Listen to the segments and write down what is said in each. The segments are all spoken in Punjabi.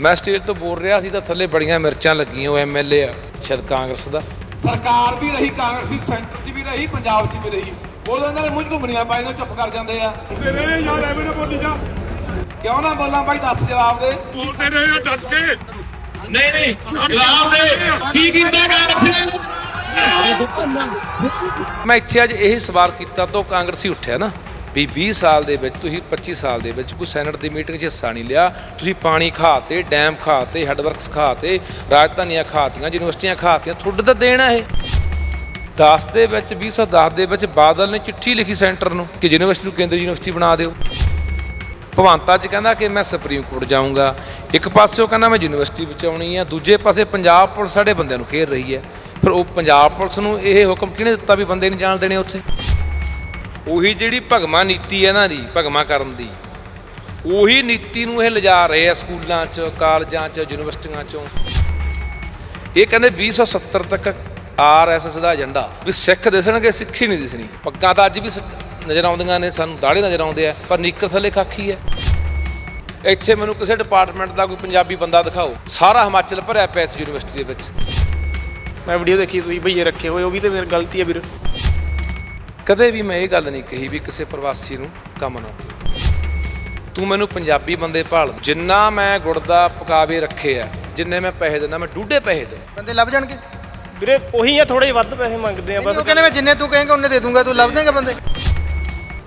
ਮੈਂ ਸਟੇਜ ਤੋਂ ਬੋਲ ਰਿਹਾ ਸੀ ਤਾਂ ਥੱਲੇ ਬੜੀਆਂ ਮਿਰਚਾਂ ਲੱਗੀਆਂ ਉਹ ਐਮਐਲਏ ਆ ਸ਼ਾਇਦ ਕਾਂਗਰਸ ਦਾ। ਸਰਕਾਰ ਵੀ ਰਹੀ ਕਾਂਗਰਸ ਦੀ ਸੈਂਟਰ 'ਚ ਵੀ ਰਹੀ ਪੰਜਾਬ 'ਚ ਵੀ ਰਹੀ। ਦੇ ਮੂੰਹ 'ਚ ਘੁੰਮਣੀਆਂ ਪਾਈ ਨੂੰ ਚੁੱਪ ਕਰ ਜਾਂਦੇ ਆ। ਰਹੇ ਯਾਰ ਐਵੇਂ ਨਾ ਬੋਲੀ ਜਾ। ਕਿਉਂ ਨਾ ਬੋਲਾਂ ਭਾਈ ਦੱਸ ਜਵਾਬ ਦੇ। ਬੋਲਦੇ ਰਹੇ ਆ ਡਟ ਕੇ। ਨਹੀਂ ਨਹੀਂ ਜਵਾਬ ਦੇ। ਕੀ ਕੀਤਾ ਕਾਂਗਰਸ ਮੈਂ ਇੱਥੇ ਅੱਜ ਇਹ ਸਵਾਲ ਕੀਤਾ ਤਾਂ ਕਾਂਗਰਸੀ ਉੱਠਿਆ ਨਾ। ਵੀ 20 ਸਾਲ ਦੇ ਵਿੱਚ ਤੁਸੀਂ 25 ਸਾਲ ਦੇ ਵਿੱਚ ਕੋਈ ਸੈਨੇਟ ਦੀ ਮੀਟਿੰਗ 'ਚ ਹਿੱਸਾ ਨਹੀਂ ਲਿਆ। ਤੁਸੀਂ ਪਾਣੀ ਖਾਤੇ ਡੈਮ ਖਾਤੇ ਹੈਡਵਰਕਸ ਖਾਤੇ ਰਾਜਧਾਨੀਆਂ ਖਾਤੀਆਂ ਯੂਨੀਵਰਸਿਟੀਆਂ ਖਾਤੀਆਂ ਤੁਹਾਡੇ ਤਾਂ ਦੇਣਾ ਇਹ। 10 ਦੇ ਵਿੱਚ 2010 ਦੇ ਵਿੱਚ ਬਾਦਲ ਨੇ ਚਿੱਠੀ ਲਿਖੀ ਸੈਂਟਰ ਨੂੰ ਕਿ ਯੂਨੀਵਰਸਿਟੀ ਨੂੰ ਕੇਂਦਰੀ ਯੂਨੀਵਰਸਿਟੀ ਬਣਾ ਦਿਓ। ਭਵੰਤਾ ਚ ਕਹਿੰਦਾ ਕਿ ਮੈਂ ਸੁਪਰੀਮ ਕੋਰਟ ਜਾਊਂਗਾ। ਇੱਕ ਪਾਸੇ ਉਹ ਕਹਿੰਦਾ ਮੈਂ ਯੂਨੀਵਰਸਿਟੀ ਬਚਾਉਣੀ ਆ, ਦੂਜੇ ਪਾਸੇ ਪੰਜਾਬ ਪੁਲਿਸ ਸਾਡੇ ਬੰਦਿਆਂ ਨੂੰ ਘੇਰ ਰਹੀ ਹੈ। ਫਿਰ ਉਹ ਪੰਜਾਬ ਪੁਲਿਸ ਨੂੰ ਇਹ ਹੁਕਮ ਕਿਹਨੇ ਦਿੱਤਾ ਵੀ ਬੰਦੇ ਨਹੀਂ ਜਾਣ ਦੇਣੇ ਉੱਥੇ? ਉਹੀ ਜਿਹੜੀ ਭਗਮਾ ਨੀਤੀ ਹੈ ਇਹਨਾਂ ਦੀ, ਭਗਮਾ ਕਰਨ ਦੀ, ਉਹੀ ਨੀਤੀ ਨੂੰ ਇਹ ਲਿਜਾ ਰਹੇ ਆ ਸਕੂਲਾਂ 'ਚ, ਕਾਲਜਾਂ 'ਚ, ਯੂਨੀਵਰਸਿਟੀਆਂ 'ਚੋਂ। ਇਹ ਕਹਿੰਦੇ 2070 ਤੱਕ ਆਰਐਸਐਸ ਦਾ ਏਜੰਡਾ, ਵੀ ਸਿੱਖ ਦਿਸਣਗੇ, ਸਿੱਖੀ ਨਹੀਂ ਦਿਸਣੀ। ਪੱਗਾਂ ਤਾਂ ਅੱਜ ਵੀ ਸਿੱਖ- ਨਜ਼ਰ ਆਉਂਦੀਆਂ ਨੇ, ਸਾਨੂੰ ਦਾੜੇ ਨਜ਼ਰ ਆਉਂਦੇ ਆ, ਪਰ ਨੀਕਰ ਥੱਲੇ ਖਾਖੀ ਹੈ। ਇੱਥੇ ਮੈਨੂੰ ਕਿਸੇ ਡਿਪਾਰਟਮੈਂਟ ਦਾ ਕੋਈ ਪੰਜਾਬੀ ਬੰਦਾ ਦਿਖਾਓ, ਸਾਰਾ ਹਿਮਾਚਲ ਭਰਿਆ ਪਿਆ ਇਸ ਯੂਨੀਵਰਸਿਟੀ ਦੇ ਵਿੱਚ। ਮੈਂ ਵੀਡੀਓ ਦੇਖੀ, ਤੁਸੀਂ ਭਈਏ ਰੱਖੇ ਹੋਏ, ਉਹ ਵੀ ਤੇ ਮੇਰੀ ਗਲਤੀ ਹੈ ਵੀਰ। ਕਦੇ ਵੀ ਮੈਂ ਇਹ ਗੱਲ ਨਹੀਂ ਕਹੀ ਵੀ ਕਿਸੇ ਪ੍ਰਵਾਸੀ ਨੂੰ ਕੰਮ ਨਾ ਦਿਓ। ਤੂੰ ਮੈਨੂੰ ਪੰਜਾਬੀ ਬੰਦੇ ਭਾਲ। ਜਿੰਨਾ ਮੈਂ ਗੁੜ ਦਾ ਪਕਾਵੇ ਰੱਖੇ ਆ ਜਿੰਨੇ ਮੈਂ ਪੈਸੇ ਦਿੰਦਾ ਮੈਂ ਡੂਢੇ ਪੈਸੇ ਦੇ ਬੰਦੇ ਲੱਭ ਜਾਣਗੇ। ਵੀਰੇ ਉਹੀ ਆ ਥੋੜੇ ਜਿਹੇ ਵੱਧ ਪੈਸੇ ਮੰਗਦੇ ਆ ਬਸ ਉਹ ਕਹਿੰਦੇ ਮੈਂ ਜਿੰਨੇ ਤੂੰ ਕਹੇਂਗਾ ਉਹਨੇ ਦੇ ਦੂੰਗਾ ਤੂੰ ਲੱਭ ਦੇਂਗਾ ਬੰਦੇ।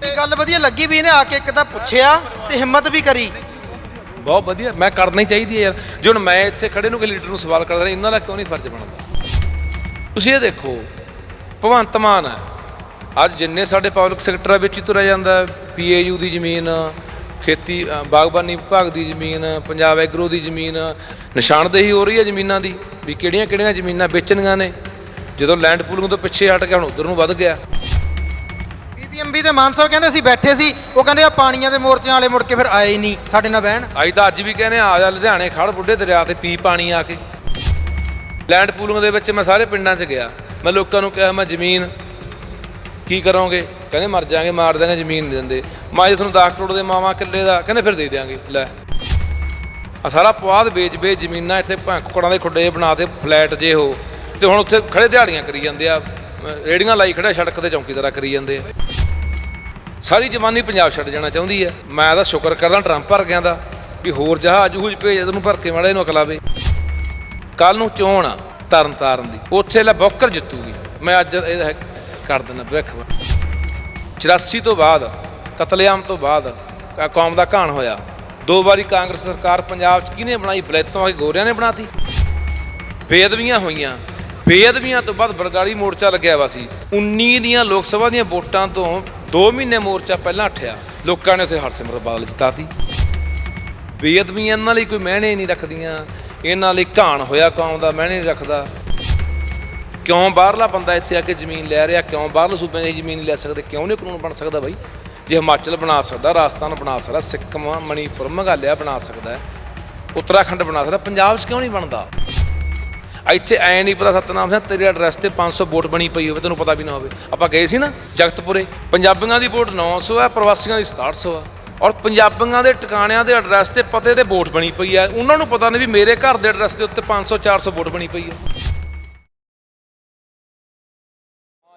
ਇਹ ਗੱਲ ਵਧੀਆ ਲੱਗੀ ਵੀ ਇਹਨੇ ਆ ਕੇ ਇੱਕ ਤਾਂ ਪੁੱਛਿਆ ਤੇ ਹਿੰਮਤ ਵੀ ਕਰੀ। ਬਹੁਤ ਵਧੀਆ ਮੈਂ ਕਰਨਾ ਹੀ ਚਾਹੀਦੀ ਹੈ ਯਾਰ। ਜੇ ਹੁਣ ਮੈਂ ਇੱਥੇ ਖੜੇ ਨੂੰ ਕਿ ਲੀਡਰ ਨੂੰ ਸਵਾਲ ਕਰਦਾ ਇਹਨਾਂ ਦਾ ਕਿਉਂ ਨਹੀਂ ਫਰਜ਼ ਬਣਦਾ? ਤੁਸੀਂ ਇਹ ਦੇਖੋ ਭਗਵੰਤ ਮਾਨ ਹੈ ਅੱਜ ਜਿੰਨੇ ਸਾਡੇ ਪਬਲਿਕ ਸੈਕਟਰ ਵਿੱਚ ਹੀ ਤੁਰਿਆ ਜਾਂਦਾ ਪੀਏਯੂ ਦੀ ਜ਼ਮੀਨ ਖੇਤੀ ਬਾਗਬਾਨੀ ਵਿਭਾਗ ਦੀ ਜ਼ਮੀਨ ਪੰਜਾਬ ਐਗਰੋ ਦੀ ਜ਼ਮੀਨ ਨਿਸ਼ਾਨਦੇਹੀ ਹੋ ਰਹੀ ਹੈ ਜ਼ਮੀਨਾਂ ਦੀ ਵੀ ਕਿਹੜੀਆਂ ਕਿਹੜੀਆਂ ਜ਼ਮੀਨਾਂ ਵੇਚਣੀਆਂ ਨੇ। ਜਦੋਂ ਲੈਂਡ ਪੂਲਿੰਗ ਤੋਂ ਪਿੱਛੇ ਹਟ ਗਿਆ ਹੁਣ ਉਧਰ ਨੂੰ ਵੱਧ ਗਿਆ। ਬੀਬੀਐਮਬੀ ਦੇ ਮਾਨਸਾ ਕਹਿੰਦੇ ਅਸੀਂ ਬੈਠੇ ਸੀ ਉਹ ਕਹਿੰਦੇ ਆ ਪਾਣੀਆਂ ਦੇ ਮੋਰਚਿਆਂ ਵਾਲੇ ਮੁੜ ਕੇ ਫਿਰ ਆਏ ਹੀ ਨਹੀਂ ਸਾਡੇ ਨਾਲ ਬਹਿਣ। ਅੱਜ ਤਾਂ ਅੱਜ ਵੀ ਕਹਿੰਦੇ ਆ ਆ ਜਾ ਲੁਧਿਆਣੇ ਖੜ ਬੁੱਢੇ ਦਰਿਆ ਤੇ ਪੀ ਪਾਣੀ ਆ ਕੇ। ਲੈਂਡ ਪੂਲਿੰਗ ਦੇ ਵਿੱਚ ਮੈਂ ਸਾਰੇ ਪਿੰਡਾਂ 'ਚ ਗਿਆ। ਮੈਂ ਲੋਕਾਂ ਨੂੰ ਕਿਹਾ ਮੈਂ ਜ਼ਮੀਨ ਕੀ ਕਰੋਗੇ? ਕਹਿੰਦੇ ਮਰ ਜਾਾਂਗੇ, ਮਾਰ ਦਾਂਗੇ ਜ਼ਮੀਨ ਨਹੀਂ ਦਿੰਦੇ। ਮੈਂ ਜੇ ਤੁਹਾਨੂੰ 10 ਕਰੋੜ ਦੇ ਮਾਵਾ ਕਿੱਲੇ ਦਾ, ਕਹਿੰਦੇ ਫਿਰ ਦੇ ਦਿਆਂਗੇ। ਲੈ। ਆ ਸਾਰਾ ਪਵਾਦ ਵੇਚ ਵੇਚ ਜ਼ਮੀਨਾਂ ਇੱਥੇ ਭਾਂ ਕੁਕੜਾਂ ਦੇ ਖੁੱਡੇ ਬਣਾਤੇ ਫਲੈਟ ਜੇ ਹੋ ਤੇ ਹੁਣ ਉੱਥੇ ਖੜੇ ਦਿਹਾੜੀਆਂ ਕਰੀ ਜਾਂਦੇ ਆ। ਅਹ ਰੇਹੜੀਆਂ ਲਾਈ ਖੜਾ ਸੜਕ ਤੇ ਚੌਂਕੀਦਾਰਾ ਕਰੀ ਜਾਂਦੇ ਆ। ਸਾਰੀ ਜਵਾਨੀ ਪੰਜਾਬ ਛੱਡ ਜਾਣਾ ਚਾਹੁੰਦੀ ਹੈ ਮੈਂ ਤਾਂ ਸ਼ੁਕਰ ਕਰਦਾ ਟਰੰਪ ਭਰ ਗਿਆ ਦਾ ਵੀ ਹੋਰ ਜਹਾਜ਼ ਜਹੂਜ ਭੇਜ ਤੈਨੂੰ ਭਰ ਕੇ ਮਾੜੇ ਨੂੰ ਅਕਲਾਵੇ ਕੱਲ ਨੂੰ ਚੋਣ ਆ, ਤਰਨ ਤਾਰਨ ਦੀ। ਉੱਥੇ ਲੈ ਬੌਕਰ ਜਿੱਤੂਗੀ। ਮੈਂ ਅੱਜ ਇਹ ਹੈ- ਕਰ ਦਿੰਦਾ ਭਵਿੱਖ 84 ਤੋਂ ਬਾਅਦ, ਕਤਲੇਆਮ ਤੋਂ ਬਾਅਦ ਕੌਮ ਦਾ ਘਾਣ ਹੋਇਆ। ਦੋ ਵਾਰੀ ਕਾਂਗਰਸ ਸਰਕਾਰ ਪੰਜਾਬ 'ਚ ਕਿਹਨੇ ਬਣਾਈ? ਬਲੈਤੋਂ ਆ ਕੇ ਗੋਰਿਆਂ ਨੇ ਬਣਾਤੀ। ਬੇਅਦਬੀਆਂ ਹੋਈਆਂ। ਬੇਅਦਬੀਆਂ ਤੋਂ ਬਾਅਦ ਬਰਗਾੜੀ ਮੋਰਚਾ ਲੱਗਿਆ ਵਾ ਸੀ। 19 ਦੀਆਂ ਲੋਕ ਸਭਾ ਦੀਆਂ ਵੋਟਾਂ ਤੋਂ 2 ਮਹੀਨੇ ਮੋਰਚਾ ਪਹਿਲਾਂ ਉੱਠਿਆ। ਲੋਕਾਂ ਨੇ ਉੱਥੇ ਹਰਸਿਮਰਤ ਬਾਦਲ ਜਿਤਾਤੀ। ਬੇਅਦਬੀਆਂ ਇਹਨਾਂ ਲਈ ਕੋਈ ਮਹਿਣੇ ਨਹੀਂ ਰੱਖਦੀਆਂ। ਇਹਨਾਂ ਲਈ ਘਾਣ ਹੋਇਆ ਕੌਮ ਦਾ, ਮਹਿਣੇ ਨਹੀਂ ਰੱਖਦਾ। ਕਿਉਂ ਬਾਹਰਲਾ ਬੰਦਾ ਇੱਥੇ ਆ ਕੇ ਜ਼ਮੀਨ ਲੈ ਰਿਹਾ? ਕਿਉਂ ਬਾਹਰਲੇ ਸੂਬਿਆਂ 'ਚ ਜ਼ਮੀਨ ਨਹੀਂ ਲੈ ਸਕਦੇ? ਕਿਉਂ ਨਹੀਂ ਕਾਨੂੰਨ ਬਣ ਸਕਦਾ ਬਾਈ? ਜੇ ਹਿਮਾਚਲ ਬਣਾ ਸਕਦਾ, ਰਾਜਸਥਾਨ ਬਣਾ ਸਕਦਾ ਸਿੱਕਮ ਮਣੀਪੁਰ ਮੇਘਾਲਿਆ ਬਣਾ ਸਕਦਾ, ਉੱਤਰਾਖੰਡ ਬਣਾ ਸਕਦਾ, ਪੰਜਾਬ 'ਚ ਕਿਉਂ ਨਹੀਂ ਬਣਦਾ? ਇੱਥੇ ਐ ਨਹੀਂ ਪਤਾ ਸਤਨਾਮ ਸਿੰਘ, ਤੇਰੇ ਐਡਰੈਸ ਤੇ 500 ਵੋਟ ਬਣੀ ਪਈ ਹੋਵੇ, ਤੈਨੂੰ ਪਤਾ ਵੀ ਨਾ ਹੋਵੇ। ਆਪਾਂ ਗਏ ਸੀ ਨਾ ਜਗਤਪੁਰੇ, ਪੰਜਾਬੀਆਂ ਦੀ ਵੋਟ 900 ਹੈ ਪ੍ਰਵਾਸੀਆਂ ਦੀ 6700 ਆ। ਔਰ ਪੰਜਾਬੀਆਂ ਦੇ ਟਿਕਾਣਿਆਂ ਦੇ ਐਡਰੈਸ ਤੇ ਪਤੇ ਤੇ ਵੋਟ ਬਣੀ ਪਈ ਹੈ ਉਹਨਾਂ ਨੂੰ ਪਤਾ ਨਹੀਂ ਵੀ ਮੇਰੇ ਘਰ ਦੇ ਐਡਰੈਸ ਦੇ ਉੱਤੇ 500 400 ਵੋਟ ਬਣੀ ਪਈ ਆ।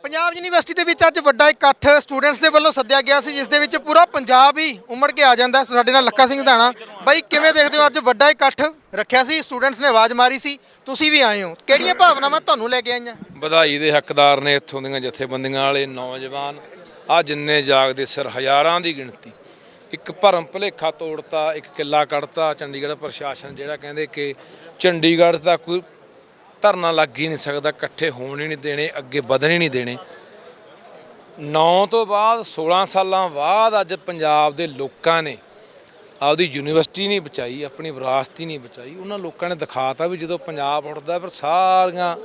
ਪੰਜਾਬ ਯੂਨੀਵਰਸਿਟੀ ਦੇ ਵਿੱਚ ਅੱਜ ਵੱਡਾ ਇਕੱਠ ਸਟੂਡੈਂਟਸ ਦੇ ਵੱਲੋਂ ਸੱਦਿਆ ਗਿਆ ਸੀ, ਜਿਸ ਦੇ ਵਿੱਚ ਪੂਰਾ ਪੰਜਾਬ ਹੀ ਉਮੜ ਕੇ ਆ ਜਾਂਦਾ ਸੋ ਸਾਡੇ ਨਾਲ ਲੱਖਾ ਸਿੰਘ ਧਾਣਾ ਬਾਈ, ਕਿਵੇਂ ਦੇਖਦੇ ਹੋ ਅੱਜ ਵੱਡਾ ਇਕੱਠ ਰੱਖਿਆ ਸੀ? ਸਟੂਡੈਂਟਸ ਨੇ ਆਵਾਜ਼ ਮਾਰੀ ਸੀ। ਤੁਸੀਂ ਵੀ ਆਏ ਹੋ। ਕਿਹੜੀਆਂ ਭਾਵਨਾਵਾਂ ਤੁਹਾਨੂੰ ਲੈ ਕੇ ਆਈਆਂ? ਵਧਾਈ ਦੇ ਹੱਕਦਾਰ ਨੇ ਇੱਥੋਂ ਦੀਆਂ ਜਥੇਬੰਦੀਆਂ ਵਾਲੇ, ਨੌਜਵਾਨ, ਆ ਜਿੰਨੇ ਜਾਗਦੇ ਸਿਰ, ਹਜ਼ਾਰਾਂ ਦੀ ਗਿਣਤੀ। ਇੱਕ ਭਰਮ ਭੁਲੇਖਾ ਤੋੜਤਾ, ਇੱਕ ਕਿੱਲਾ ਕੱਢਤਾ, ਚੰਡੀਗੜ੍ਹ ਪ੍ਰਸ਼ਾਸਨ ਜਿਹੜਾ ਕਹਿੰਦੇ ਕਿ ਚੰਡੀਗੜ੍ਹ ਦਾ ਕੋਈ ਧਰਨਾ ਲੱਗ ਹੀ ਨਹੀਂ ਸਕਦਾ, ਇਕੱਠੇ ਹੋਣ ਹੀ ਨਹੀਂ ਦੇਣੇ, ਅੱਗੇ ਵਧਣ ਹੀ ਨਹੀਂ ਦੇਣੇ। 9 ਤੋਂ ਬਾਅਦ 16 ਸਾਲਾਂ ਬਾਅਦ ਅੱਜ ਪੰਜਾਬ ਦੇ ਲੋਕਾਂ ਨੇ ਆਪਦੀ ਯੂਨੀਵਰਸਿਟੀ ਨਹੀਂ ਬਚਾਈ, ਆਪਣੀ ਵਿਰਾਸਤ ਹੀ ਨਹੀਂ ਬਚਾਈ। ਉਹਨਾਂ ਲੋਕਾਂ ਨੇ ਦਿਖਾਤਾ ਵੀ ਜਦੋਂ ਪੰਜਾਬ ਉੱਠਦਾ, ਫਿਰ ਸਾਰੀਆਂ